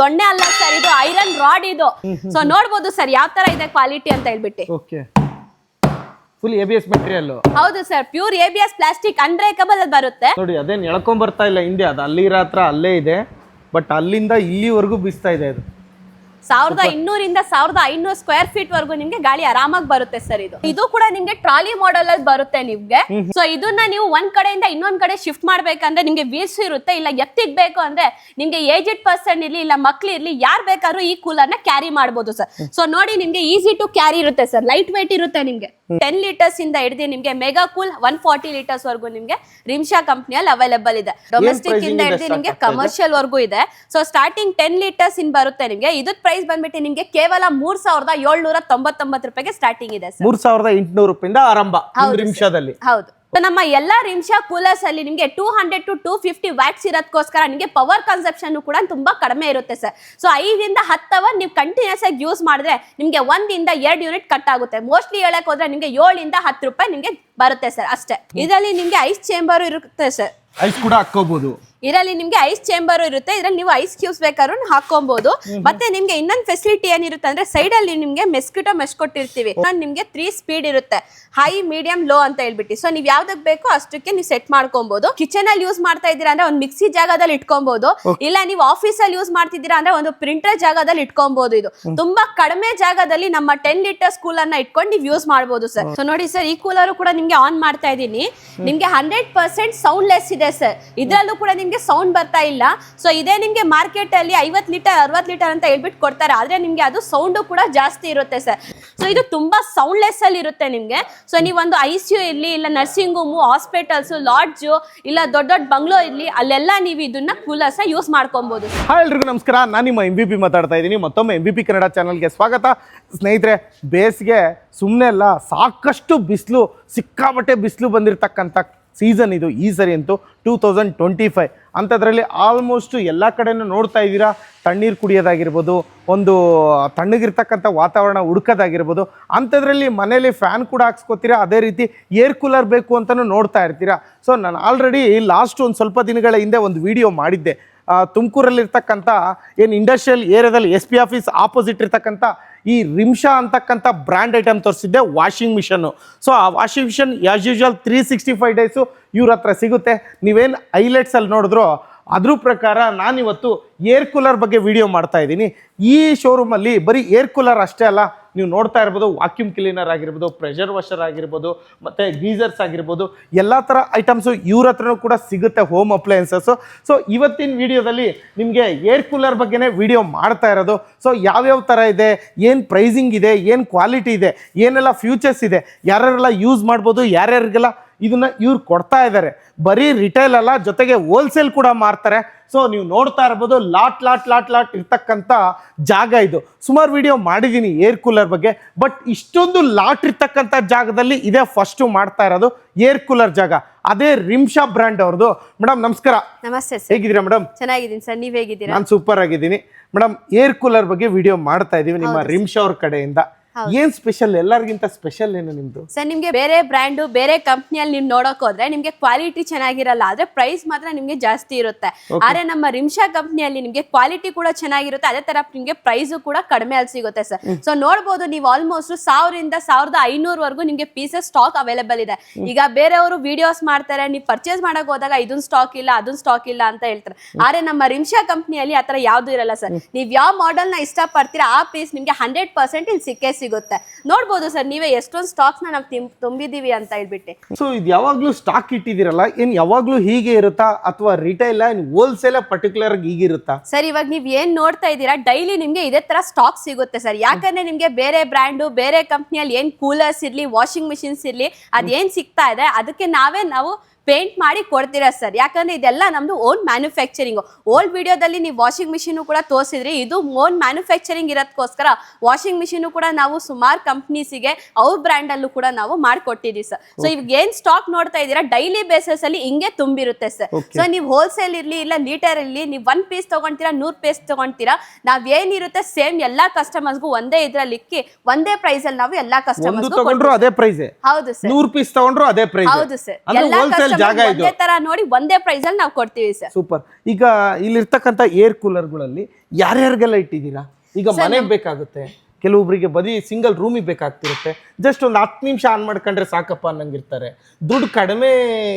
ದೊಣ್ಣೆ ಅಲ್ಲ ಸರ್ ಇದು ಐರನ್ ರಾಡ್ ಇದು. ಸೊ ನೋಡ್ಬೋದು ಸರ್ ಯಾವ ತರ ಇದೆ ಕ್ವಾಲಿಟಿ ಅಂತ ಹೇಳ್ಬಿಟ್ಟು. ಓಕೆ ಫುಲ್ ಎಬಿಎಸ್ ಮೆಟೀರಿಯಲ್ ಹೌದು sir pure ABS plastic unbreakable ಬರುತ್ತೆ. ನೋಡಿ ಅದೇನ್ ಎಳ್ಕೊಂಡ್ ಬರ್ತಾ ಇಲ್ಲ ಹಿಂದೆ ಅದು ಅಲ್ಲಿರೋ ಹತ್ರ ಅಲ್ಲೇ ಇದೆ. ಬಟ್ ಅಲ್ಲಿಂದ ಇಲ್ಲಿವರೆಗೂ ಬೀಸ್ತಾ ಇದೆ ಅದು. ಸಾವಿರದ ಇನ್ನೂರಿಂದ ಸಾವಿರದ ಐನೂರು ಸ್ಕ್ವೇರ್ ಫೀಟ್ ವರೆಗೂ ನಿಮ್ಗೆ ಗಾಳಿ ಆರಾಮಾಗಿ ಬರುತ್ತೆ ಸರ್ ಇದು. ಇದು ಕೂಡ ನಿಮ್ಗೆ ಟ್ರಾಲಿ ಮಾಡೆಲ್ ಅಲ್ಲಿ ಬರುತ್ತೆ ನಿಮ್ಗೆ. ಸೊ ಇದನ್ನ ನೀವು ಒಂದ್ ಕಡೆಯಿಂದ ಇನ್ನೊಂದ್ ಕಡೆ ಶಿಫ್ಟ್ ಮಾಡ್ಬೇಕಂದ್ರೆ ನಿಮ್ಗೆ ವೀಲ್ಸ್ ಇರುತ್ತೆ ಇಲ್ಲ ಎತ್ತಿಡ್ಬೇಕು ಅಂದ್ರೆ ನಿಮ್ಗೆ ಏಜೆಡ್ ಪರ್ಸನ್ ಇರ್ಲಿ ಇಲ್ಲ ಮಕ್ಳು ಇರ್ಲಿ ಯಾರ್ ಬೇಕಾದ್ರೂ ಈ ಕೂಲರ್ನ ಕ್ಯಾರಿ ಮಾಡ್ಬೋದು ಸರ್. ಸೊ ನೋಡಿ ನಿಮ್ಗೆ ಈಸಿ ಟು ಕ್ಯಾರಿ ಇರುತ್ತೆ ಸರ್. ಲೈಟ್ ವೇಟ್ ಇರುತ್ತೆ ನಿಮ್ಗೆ. ಟೆನ್ ಲೀಟರ್ಸ್ ಇಂದ ಹಿಡಿದು ನಿಮ್ಗೆ mega cool one forty litres ವರ್ಗೂ ನಿಮ್ಗೆ ರಿಮ್ಶಾ ಕಂಪ್ನಿಯಲ್ಲಿ ಅವೈಲೇಬಲ್ ಇದೆ. ಡೊಮೆಸ್ಟಿಕ್ ಇಂದ ಹಿಡಿದು ನಿಮ್ಗೆ ಕಮರ್ಷಿಯಲ್ ವರ್ಗೂ ಇದೆ. ಸೊ ಸ್ಟಾರ್ಟಿಂಗ್ ಟೆನ್ ಲೀಟರ್ಸ್ ಇಂದ ಬರುತ್ತೆ ನಿಮ್ಗೆ. ಇದ್ ಪ್ರೈಸ್ ಬಂದ್ಬಿಟ್ಟು ನಿಮ್ಗೆ ಕೇವಲ ಮೂರ್ ಸಾವಿರದ ಏಳ್ನೂರ ತೊಂಬತ್ತೊಂಬತ್ತು ರೂಪಾಯಿಗೆ ಸ್ಟಾರ್ಟಿಂಗ್ ಇದೆ ಮೂರ್ ಸಾವಿರದ ಎಂಟುನೂರು ರೂಪಾಯಿಂದ ಆರಂಭ ಹೌದು ಹೌದು. ನಮ್ಮ ಎಲ್ಲಾ ರಿಮ್ಶಾ ಕೂಲರ್ಸ್ ಅಲ್ಲಿ ನಿಮ್ಗೆ two hundred to two fifty watts ಇರೋದಕ್ಕೋಸ್ಕರ ನಿಮಗೆ ಪವರ್ ಕನ್ಸಪ್ಷನ್ ಕೂಡ ತುಂಬಾ ಕಡಿಮೆ ಇರುತ್ತೆ ಸರ್ ಸೊ ಐದರಿಂದ ಹತ್ತು ಅವರ್ ನೀವು ಕಂಟಿನ್ಯೂಸ್ ಆಗಿ ಯೂಸ್ ಮಾಡಿದ್ರೆ ನಿಮಗೆ ಒಂದಿಂದ ಎರಡು ಯೂನಿಟ್ ಕಟ್ ಆಗುತ್ತೆ. ಮೋಸ್ಟ್ಲಿ ಹೇಳಕ್ ಹೋದ್ರೆ ನಿಮಗೆ ಏಳಿಂದ ಹತ್ತು ರೂಪಾಯಿ ನಿಮಗೆ ಬರುತ್ತೆ ಸರ್ ಅಷ್ಟೇ. ಇದರಲ್ಲಿ ನಿಮಗೆ ಐಸ್ ಚೇಂಬರ್ ಇರುತ್ತೆ ಸರ್ ಐಸ್ ಕೂಡ ಹಾಕೋಬಹುದು ಇದರಲ್ಲಿ ನಿಮ್ಗೆ ಐಸ್ ಚೇಂಬರ್ ಇರುತ್ತೆ. ಇದ್ರಲ್ಲಿ ನೀವು ಐಸ್ ಕ್ಯೂಬ್ಸ್ ಬೇಕಾದ್ರೂ ಹಾಕೊಬಹುದು ಮತ್ತೆ ನಿಮ್ಗೆ ಇನ್ನೊಂದು ಫೆಸಿಲಿಟಿ ಏನಿರುತ್ತೆ ಅಂದ್ರೆ ಸೈಡ್ ಅಲ್ಲಿ ನಿಮ್ಗೆ ಮೆಸ್ಕಿಟೋ ಮೆಸ್ ಕೊಟ್ಟಿರ್ತೀವಿ. ನಿಮ್ಗೆ ತ್ರೀ ಸ್ಪೀಡ್ ಇರುತ್ತೆ. ಹೈ ಮೀಡಿಯಂ ಲೋ ಅಂತ ಹೇಳ್ಬಿಟ್ಟು. ಸೊ ನೀವು ಯಾವ್ದಕ್ ಬೇಕೋ ಅಷ್ಟಕ್ಕೆ ನೀವು ಸೆಟ್ ಮಾಡ್ಕೊಬಹುದು ಕಿಚನ್ ಅಲ್ಲಿ ಯೂಸ್ ಮಾಡ್ತಾ ಇದ್ದೀರಾ ಅಂದ್ರೆ ಒಂದು ಮಿಕ್ಸಿ ಜಾಗದಲ್ಲಿ ಇಟ್ಕೊಬಹುದು ಇಲ್ಲ ನೀವು ಆಫೀಸ್ ಅಲ್ಲಿ ಯೂಸ್ ಮಾಡ್ತಿದ್ದೀರಾ ಅಂದ್ರೆ ಒಂದು ಪ್ರಿಂಟರ್ ಜಾಗದಲ್ಲಿ ಇಟ್ಕೊಬಹುದು ಇದು. ತುಂಬಾ ಕಡಿಮೆ ಜಾಗದಲ್ಲಿ ನಮ್ಮ ಟೆನ್ ಲೀಟರ್ಸ್ ಕೂಲರ್ನ ಇಟ್ಕೊಂಡು ನೀವು ಯೂಸ್ ಮಾಡಬಹುದು ಸರ್ ಸೊ ನೋಡಿ ಸರ್ ಈ ಕೂಲರ್ ಕೂಡ ನಿಮ್ಗೆ ಆನ್ ಮಾಡ್ತಾ ಇದೀನಿ ನಿಮ್ಗೆ ಹಂಡ್ರೆಡ್ ಪರ್ಸೆಂಟ್ ಸೌಂಡ್ ಲೆಸ್ ಇದೆ ಸರ್ ಇದ್ರಲ್ಲೂ ಕೂಡ ನಿಮ್ಗೆ ಸೌಂಡ್ ಬರ್ತಾ ಇಲ್ಲ. ಸೊ ಇದೇ ನಿಮಗೆ ಮಾರ್ಕೆಟಲ್ಲಿ ಐವತ್ತು ಐವತ್ ಲೀಟರ್ ಅರವತ್ತು ಲೀಟರ್ ಅಂತ ಹೇಳ್ಬಿಟ್ಟು ಕೊಡ್ತಾರೆ. ಆದರೆ ನಿಮಗೆ ಅದು ಸೌಂಡು ಕೂಡ ಜಾಸ್ತಿ ಇರುತ್ತೆ ಸರ್. ಸೊ ಇದು ತುಂಬ ಸೌಂಡ್ಲೆಸ್ಸಲ್ಲಿ ಇರುತ್ತೆ ನಿಮಗೆ. ಸೊ ನೀವೊಂದು ಐ ಸಿ ಯು ಇರಲಿ, ಇಲ್ಲ ನರ್ಸಿಂಗ್ ಹೋಮು ಹಾಸ್ಪಿಟಲ್ಸು ಲಾಡ್ಜು ಇಲ್ಲ ದೊಡ್ಡ ದೊಡ್ಡ ಬಂಗ್ಲೋ ಇರಲಿ, ಅಲ್ಲೆಲ್ಲ ನೀವು ಇದನ್ನ ಕೂಲರ್ಸ್ ಯೂಸ್ ಮಾಡ್ಕೊಬೋದು ಹಾಯ್ ಎಲ್ರಿಗೂ ನಮಸ್ಕಾರ. ನಾನು ನಿಮ್ಮ ಎಂ ಬಿ ಪಿ ಮಾತಾಡ್ತಾ ಇದ್ದೀನಿ. ಮತ್ತೊಮ್ಮೆ ಎಂ ಬಿ ಪಿ ಕನ್ನಡ ಚಾನಲ್ಗೆ ಸ್ವಾಗತ. ಸ್ನೇಹಿತರೆ, ಬೇಸಿಗೆ ಸುಮ್ಮನೆ ಅಲ್ಲ, ಸಾಕಷ್ಟು ಬಿಸಿಲು, ಸಿಕ್ಕಾಪಟ್ಟೆ ಬಿಸಿಲು ಬಂದಿರತಕ್ಕಂಥ ಸೀಸನ್ ಇದು ಈ ಸರಿ ಅಂತೂ ಟೂ ತೌಸಂಡ್ ಟ್ವೆಂಟಿ ಫೈವ್. ಅಂಥದ್ರಲ್ಲಿ ಆಲ್ಮೋಸ್ಟ್ ಎಲ್ಲ ಕಡೆಯೂ ನೋಡ್ತಾ ಇದ್ದೀರಾ, ತಣ್ಣೀರು ಕುಡಿಯೋದಾಗಿರ್ಬೋದು, ಒಂದು ತಣ್ಣಗಿರ್ತಕ್ಕಂಥ ವಾತಾವರಣ ಹುಡ್ಕೋದಾಗಿರ್ಬೋದು, ಅಂಥದ್ರಲ್ಲಿ ಮನೇಲಿ ಫ್ಯಾನ್ ಕೂಡ ಹಾಕ್ಸ್ಕೊತೀರಾ, ಅದೇ ರೀತಿ ಏರ್ ಕೂಲರ್ ಬೇಕು ಅಂತಲೂ ನೋಡ್ತಾ ಇರ್ತೀರಾ. ಸೊ ನಾನು ಆಲ್ರೆಡಿ ಲಾಸ್ಟ್ ಒಂದು ಸ್ವಲ್ಪ ದಿನಗಳ ಹಿಂದೆ ಒಂದು ವಿಡಿಯೋ ಮಾಡಿದ್ದೆ. ತುಮಕೂರಲ್ಲಿರ್ತಕ್ಕಂಥ ಏನು ಇಂಡಸ್ಟ್ರಿಯಲ್ ಏರಿಯಾದಲ್ಲಿ ಎಸ್ ಪಿ ಆಫೀಸ್ ಆಪೋಸಿಟ್ ಇರ್ತಕ್ಕಂಥ ಈ ರಿಮ್ಷಾ ಅಂತಕ್ಕಂಥ ಬ್ರ್ಯಾಂಡ್ ಐಟಮ್ ತೋರಿಸಿದ್ದೆ ವಾಷಿಂಗ್ ಮಿಷನ್ನು ಸೊ ಆ washing machine as usual three sixty five days ಇವ್ರ ಹತ್ರ ಸಿಗುತ್ತೆ. ನೀವೇನು ಹೈಲೈಟ್ಸಲ್ಲಿ ನೋಡಿದ್ರು ಅದ್ರ ಪ್ರಕಾರ ನಾನಿವತ್ತು ಏರ್ ಕೂಲರ್ ಬಗ್ಗೆ ವಿಡಿಯೋ ಮಾಡ್ತಾ ಇದ್ದೀನಿ. ಈ ಶೋರೂಮಲ್ಲಿ ಬರೀ ಏರ್ ಕೂಲರ್ ಅಷ್ಟೇ ಅಲ್ಲ ನೀವು ನೋಡ್ತಾ ಇರ್ಬೋದು ವಾಕ್ಯೂಮ್ ಕ್ಲೀನರ್ ಆಗಿರ್ಬೋದು ಪ್ರೆಷರ್ ವಾಷರ್ ಆಗಿರ್ಬೋದು, ಮತ್ತು ಗೀಸರ್ಸ್ ಆಗಿರ್ಬೋದು, ಎಲ್ಲ ಥರ ಐಟಮ್ಸು ಇವ್ರ ಹತ್ರನೂ ಕೂಡ ಸಿಗುತ್ತೆ ಹೋಮ್ ಅಪ್ಲಯನ್ಸಸ್ಸು ಸೊ ಇವತ್ತಿನ ವಿಡಿಯೋದಲ್ಲಿ ನಿಮಗೆ ಏರ್ ಕೂಲರ್ ಬಗ್ಗೆನೇ ವಿಡಿಯೋ ಮಾಡ್ತಾ ಇರೋದು. ಸೊ ಯಾವ್ಯಾವ ಥರ ಇದೆ, ಏನು ಪ್ರೈಸಿಂಗ್ ಇದೆ, ಏನು ಕ್ವಾಲಿಟಿ ಇದೆ, ಏನೆಲ್ಲ ಫ್ಯೂಚರ್ಸ್ ಇದೆ, ಯಾರ್ಯಾರೆಲ್ಲ ಯೂಸ್ ಮಾಡ್ಬೋದು, ಯಾರ್ಯಾರಿಗೆಲ್ಲ ಇದನ್ನ ಇವ್ರು ಕೊಡ್ತಾ ಇದ್ದಾರೆ ಬರೀ ರಿಟೇಲ್ ಅಲ್ಲ ಜೊತೆಗೆ ಹೋಲ್ಸೇಲ್ ಕೂಡ ಮಾರ್ತಾರೆ. ಸೊ ನೀವು ನೋಡ್ತಾ ಇರ್ಬೋದು ಲಾಟ್ ಲಾಟ್ ಲಾಟ್ ಲಾಟ್ ಇರ್ತಕ್ಕಂಥ ಜಾಗ ಇದು. ಸುಮಾರು ವಿಡಿಯೋ ಮಾಡಿದ್ದೀನಿ ಏರ್ ಕೂಲರ್ ಬಗ್ಗೆ ಬಟ್ ಇಷ್ಟೊಂದು ಲಾಟ್ ಇರ್ತಕ್ಕಂಥ ಜಾಗದಲ್ಲಿ ಇದೇ ಫಸ್ಟು ಮಾಡ್ತಾ ಇರೋದು ಏರ್ ಕೂಲರ್ ಜಾಗ. ಅದೇ ರಿಮ್ಶಾ ಬ್ರ್ಯಾಂಡ್ ಅವ್ರದ್ದು. ಮೇಡಮ್ ನಮಸ್ಕಾರ. ನಮಸ್ತೆ ಹೇಗಿದ್ದೀರಾ ಮೇಡಮ್ ಚೆನ್ನಾಗಿದ್ದೀನಿ ಸರ್. ನೀವು ಹೇಗಿದ್ದೀರಾ? ನಾನು ಸೂಪರ್ ಆಗಿದ್ದೀನಿ. ಮೇಡಮ್ ಏರ್ ಕೂಲರ್ ಬಗ್ಗೆ ವಿಡಿಯೋ ಮಾಡ್ತಾ ಇದ್ದೀವಿ ನಿಮ್ಮ ರಿಮ್ಶಾ ಅವ್ರ ಕಡೆಯಿಂದ. ಏನ್ ಸ್ಪೆಷಲ್ ಎಲ್ಲರಿಗಿಂತ ಸ್ಪೆಷಲ್ ಏನು ನಿಮ್ದು? ಸರ್ ನಿಮ್ಗೆ ಬೇರೆ ಬ್ರ್ಯಾಂಡು ಬೇರೆ ಕಂಪ್ನಿಯಲ್ಲಿ ನೀವು ನೋಡಕ್ ಹೋದ್ರೆ ನಿಮ್ಗೆ ಕ್ವಾಲಿಟಿ ಚೆನ್ನಾಗಿರಲ್ಲ. ಆದ್ರೆ ಪ್ರೈಸ್ ಮಾತ್ರ ನಿಮ್ಗೆ ಜಾಸ್ತಿ ಇರುತ್ತೆ. ಆದ್ರೆ ನಮ್ಮ ರಿಮ್ಶಾ ಕಂಪ್ನಿಯಲ್ಲಿ ನಿಮ್ಗೆ ಕ್ವಾಲಿಟಿ ಕೂಡ ಚೆನ್ನಾಗಿರುತ್ತೆ. ಅದೇ ತರ ನಿಮ್ಗೆ ಪ್ರೈಸ್ ಕೂಡ ಕಡಿಮೆ ಅಲ್ಲಿ ಸಿಗುತ್ತೆ ಸರ್. ಸೊ ನೋಡಬಹುದು ನೀವು ಆಲ್ಮೋಸ್ಟ್ ಸಾವಿರದಿಂದ ಸಾವಿರದ ಐನೂರವರೆಗೂ ನಿಮ್ಗೆ ಪೀಸಸ್ ಸ್ಟಾಕ್ ಅವೈಲೇಬಲ್ ಇದೆ. ಈಗ ಬೇರೆಯವರು ವಿಡಿಯೋಸ್ ಮಾಡ್ತಾರೆ ನೀವು ಪರ್ಚೇಸ್ ಮಾಡಕ್ ಹೋದಾಗ ಇದೊಂದು ಸ್ಟಾಕ್ ಇಲ್ಲ ಅದನ್ ಸ್ಟಾಕ್ ಇಲ್ಲ ಅಂತ ಹೇಳ್ತಾರೆ. ಆದ್ರೆ ನಮ್ಮ ರಿಮ್ಶಾ ಕಂಪ್ನಿಯಲ್ಲಿ ಆತರ ಯಾವ್ದು ಇರಲ್ಲ ಸರ್. ನೀವ್ ಯಾವ ಮಾಡೆಲ್ನ ಇಷ್ಟ ಪಡ್ತೀರಾ ಆ ಪೀಸ್ ನಿಮ್ಗೆ ಹಂಡ್ರೆಡ್ ಪರ್ಸೆಂಟ್ ಇಲ್ಲಿ ಸಿಕ್ಕೇ ಸಿಗುತ್ತೆ. ನೋಡ್ಬೋದು ಸರ್ ನೀವೇ ಎಷ್ಟೊಂದು ಸ್ಟಾಕ್ಸ್ನ ನಾವು ತುಂಬಿದೀವಿ ಅಂತ ಹೇಳ್ಬಿಟ್ಟು. ಸೊ ಇದು ಯಾವಾಗ್ಲೂ ಸ್ಟಾಕ್ ಇಟ್ಟಿದಿರಲ್ಲ ಏನ್ ಯಾವಾಗ್ಲೂ ಹೀಗೆ ಇರುತ್ತಾ? ಅಥವಾ ರಿಟೈಲ್ ಹೋಲ್ಸೇಲ್ ಪರ್ಟಿಕ್ಯುಲರ್ ಹೀಗಿರುತ್ತಾ? ಸರ್ ಇವಾಗ ನೀವ್ ಏನ್ ನೋಡ್ತಾ ಇದ್ದೀರಾ ಡೈಲಿ ನಿಮ್ಗೆ ಇದೇ ತರ ಸ್ಟಾಕ್ ಸಿಗುತ್ತೆ ಸರ್. ಯಾಕಂದ್ರೆ ನಿಮ್ಗೆ ಬೇರೆ ಬ್ರ್ಯಾಂಡು ಬೇರೆ ಕಂಪ್ನಿಯಲ್ಲಿ ಏನ್ ಕೂಲರ್ಸ್ ಇರ್ಲಿ ವಾಷಿಂಗ್ ಮಿಷಿನ್ಸ್ ಇರ್ಲಿ ಅದೇನ್ ಸಿಗ್ತಾ ಇದೆ ಅದಕ್ಕೆ ನಾವೇ ನಾವು ಪೇಂಟ್ ಮಾಡಿ ಕೊಡ್ತೀರಾ ಸರ್? ಯಾಕಂದ್ರೆ ಇದೆಲ್ಲ ನಮ್ದು ಓನ್ ಮ್ಯಾನುಫ್ಯಾಕ್ಚರಿಂಗ್ ಓಲ್ಡ್ ವಿಡಿಯೋದಲ್ಲಿ ನೀವು ವಾಷಿಂಗ್ ಮಿಷಿನ್ ಕೂಡ ತೋರಿಸಿದ್ರಿ ಇದು ಓನ್ ಮ್ಯಾನುಫ್ಯಾಕ್ಚರಿಂಗ್ ಇರೋದಕ್ಕೋಸ್ಕರ ವಾಷಿಂಗ್ ಮಿಷಿನ್ ಕೂಡ ನಾವು ಸುಮಾರು ಕಂಪ್ನೀಸಿಗೆ ಅವ್ರ ಬ್ರ್ಯಾಂಡ್ ಅಲ್ಲೂ ಕೂಡ ನಾವು ಮಾಡ್ಕೊಟ್ಟಿದೀವಿ ಸರ್. ಸೊ ಇವಾಗ ಏನ್ ಸ್ಟಾಕ್ ನೋಡ್ತಾ ಇದ್ದೀರಾ ಡೈಲಿ ಬೇಸಸ್ ಅಲ್ಲಿ ಹಿಂಗೆ ತುಂಬಿರುತ್ತೆ ಸರ್. ಸೊ ನೀವು ಹೋಲ್ಸೇಲ್ ಇರ್ಲಿ ಇಲ್ಲ ಲೀಟರ್ ಇರ್ಲಿ ನೀವು ಒನ್ ಪೀಸ್ ತಗೊಂತೀರಾ ನೂರ್ ಪೀಸ್ ತಗೊಂತೀರಾ ನಾವ್ ಏನಿರುತ್ತೆ ಸೇಮ್ ಎಲ್ಲಾ ಕಸ್ಟಮರ್ಸ್ಗೂ ಒಂದೇ ಇದ್ರಲ್ಲಿ ಇಕ್ಕಿ ಒಂದೇ ಪ್ರೈಸ್ ಅಲ್ಲಿ ನಾವು ಎಲ್ಲಾ ಕಸ್ಟಮರ್ಸ್ ತಗೊಂಡ್ರು ಅದೇ ಪ್ರೈಸ್ ಹೌದು ಸರ್. ನೂರ್ ಪೀಸ್ ತಗೊಂಡ್ರು ಅದೇ ಪ್ರೈಸ್ ಹೌದು ಸರ್. ಎಲ್ಲಾ ಜಾಗ ಇದು. ಒಂದೇ ತರ ನೋಡಿ ಒಂದೇ ಪ್ರೈಸ್ ಅಲ್ಲಿ ನಾವು ಕೊಡ್ತೀವಿ ಸರ್ ಸೂಪರ್ ಈಗ ಇಲ್ಲಿ ಇರ್ತಕ್ಕಂತ ಏರ್ ಕೂಲರ್ಗಳಲ್ಲಿ ಯಾರ್ಯಾರಿಗೆಲ್ಲ ಇಟ್ಟಿದ್ದೀರಾ? ಈಗ ಮನೆಗೆ ಬೇಕಾಗುತ್ತೆ. ಕೆಲವೊಬ್ಬರಿಗೆ ಬದಿ ಸಿಂಗಲ್ ರೂಮಿಗೆ ಬೇಕಾಗ್ತಿರುತ್ತೆ. ಜಸ್ಟ್ ಒಂದು ಹತ್ತು ನಿಮಿಷ ಆನ್ ಮಾಡ್ಕೊಂಡ್ರೆ ಸಾಕಪ್ಪ ಅನ್ನಂಗಿರ್ತಾರೆ. ದುಡ್ಡು ಕಡಿಮೆ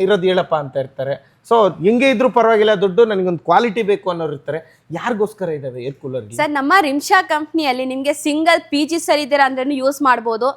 ಇರೋದು ಹೇಳಪ್ಪ ಅಂತ ಇರ್ತಾರೆ. ಸೊ ಹೆಂಗೆ ಇದ್ರೂ ಪರವಾಗಿಲ್ಲ ದುಡ್ಡು ನನಗೊಂದು ಕ್ವಾಲಿಟಿ ಬೇಕು ಅನ್ನೋರು ಇರ್ತಾರೆ. ಯಾರಿಗೋಸ್ಕರ ಇದಾವೆ ಏರ್ ಕೂಲರ್ ಸರ್ ನಮ್ಮ ರಿಮ್ಶಾ ಕಂಪ್ನಿಯಲ್ಲಿ ನಿಮ್ಗೆ ಸಿಂಗಲ್ ಪಿ ಜಿ ಸರ್ ಇದ್ದೀರಾ ಅಂದ್ರೆ ಯೂಸ್ ಮಾಡ್ಬೋದು.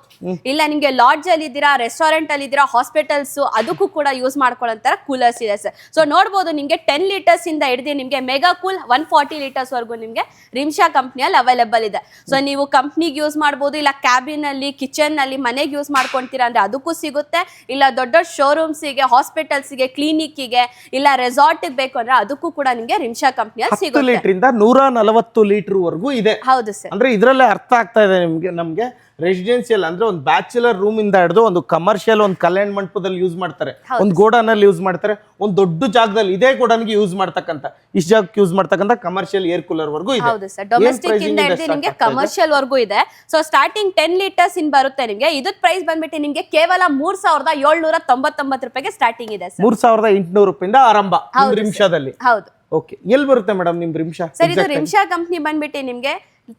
ಇಲ್ಲ ನಿಮ್ಗೆ ಲಾಡ್ಜ್ ಅಲ್ಲಿ ಇದ್ದೀರಾ ರೆಸ್ಟೋರೆಂಟ್ ಅಲ್ಲಿ ಇದ್ದೀರಾ ಹಾಸ್ಪಿಟಲ್ಸ್ ಅದಕ್ಕೂ ಕೂಡ ಯೂಸ್ ಮಾಡ್ಕೊಳ್ಳೋ ಕೂಲರ್ಸ್ ಇದೆ ಸರ್. ಸೊ ನೋಡ್ಬೋದು ನಿಮ್ಗೆ ಟೆನ್ ಲೀಟರ್ಸ್ ಇಂದ ಹಿಡಿದು ನಿಮ್ಗೆ mega cool one forty litres ವರೆಗೂ ನಿಮ್ಗೆ ರಿಮ್ಶಾ ಕಂಪ್ನಿಯಲ್ಲಿ ಅವೈಲೇಬಲ್ ಇದೆ. ಸೊ ನೀವು ಕಂಪ್ನಿಗೆ ಯೂಸ್ ಮಾಡ್ಬೋದು ಇಲ್ಲ ಕ್ಯಾಬಿನ್ ಅಲ್ಲಿ ಕಿಚನ್ ಅಲ್ಲಿ ಮನೆಗೆ ಯೂಸ್ ಮಾಡ್ಕೊಂತೀರಾ ಅಂದ್ರೆ ಅದಕ್ಕೂ ಸಿಗುತ್ತೆ. ಇಲ್ಲ ದೊಡ್ಡ ದೊಡ್ಡ ಶೋರೂಮ್ಸಿಗೆ ಕ್ಲಿನಿಕ್ಗೆ ಇಲ್ಲ ರೆಸಾರ್ಟ್ ಬೇಕು ಅಂದ್ರೆ ಅದಕ್ಕೂ ಕೂಡ ನಿಮ್ಗೆ ರಿಮ್ಶಾ ಕಂಪ್ನಿಯಲ್ಲಿ ಸಿಗುತ್ತೆ. ಲೀಟ್ರಿಂದ ನೂರ ನಲವತ್ತು ಲೀಟರ್ ವರೆಗೂ ಇದೆ. ಹೌದು ಸರ್. ಅಂದ್ರೆ ಇದ್ರಲ್ಲೇ ಅರ್ಥ ಆಗ್ತಾ ಇದೆ ನಿಮ್ಗೆ ನಮ್ಗೆ ರೆಸಿಡೆನ್ಸಿಯಲ್ ಅಂದ್ರೆ ಒಂದು ಬ್ಯಾಚುಲರ್ ರೂಮ್ ಇಂದ ಹಿಡಿದು ಒಂದು ಕಮರ್ಷಿಯಲ್ ಒಂದು ಕಲ್ಯಾಣ ಮಂಟಪದಲ್ಲಿ ಯೂಸ್ ಮಾಡ್ತಾರೆ. ಒಂದು ಗೋಡನ್ ಅಲ್ಲಿ ಯೂಸ್ ಮಾಡ್ತಾರೆ. ಒಂದು ದೊಡ್ಡ ಜಾಗದಲ್ಲಿ ಇದೇ ಗೋಡನ್ಗೆ ಯೂಸ್ ಮಾಡ್ತಕ್ಕಂತ ಇಷ್ಟು ಜಾಗಕ್ಕೆ ಯೂಸ್ ಮಾಡ್ತಕ್ಕಂತ ಕಮರ್ಷಿಯಲ್ ಏರ್ ಕೂಲರ್ ವರೆಗೂ ಇದೆ. ಹೌದು ಸರ್. ಡೊಮೆಸ್ಟಿಕ್ ಇಂದ ಹಿಡಿದು ನಿಮಗೆ ಕಮರ್ಷಿಯಲ್ ವರ್ಗೂ ಇದೆ. ಸೊ ಸ್ಟಾರ್ಟಿಂಗ್ ಟೆನ್ ಲೀಟರ್ಸ್ ಇನ್ ಬರುತ್ತೆ ನಿಮಗೆ. ಇದ್ ಪ್ರೈಸ್ ಬಂದ್ಬಿಟ್ಟು ನಿಮಗೆ ಕೇವಲ ಮೂರ್ ಸಾವಿರದ ಏಳ್ನೂರ ತೊಂಬತ್ತೊಂಬತ್ತು ರೂಪಾಯಿಗೆ ಸ್ಟಾರ್ಟಿಂಗ್ ಇದೆ ಮೂರ್ ಸಾವಿರದ ಎಂಟುನೂರು ರೂಪಾಯಿಂದ ಆರಂಭ ನಿಮಿಷದಲ್ಲಿ. ಹೌದು. ಓಕೆ ಎಲ್ಲಿ ಬರುತ್ತೆ ಮೇಡಮ್ ನಿಮ್ ರಿಮ್ಶಾ ಸರ್ ಇದು ರಿಮ್ಶಾ ಕಂಪ್ನಿ ಬಂದ್ಬಿಟ್ಟು ನಿಮ್ಗೆ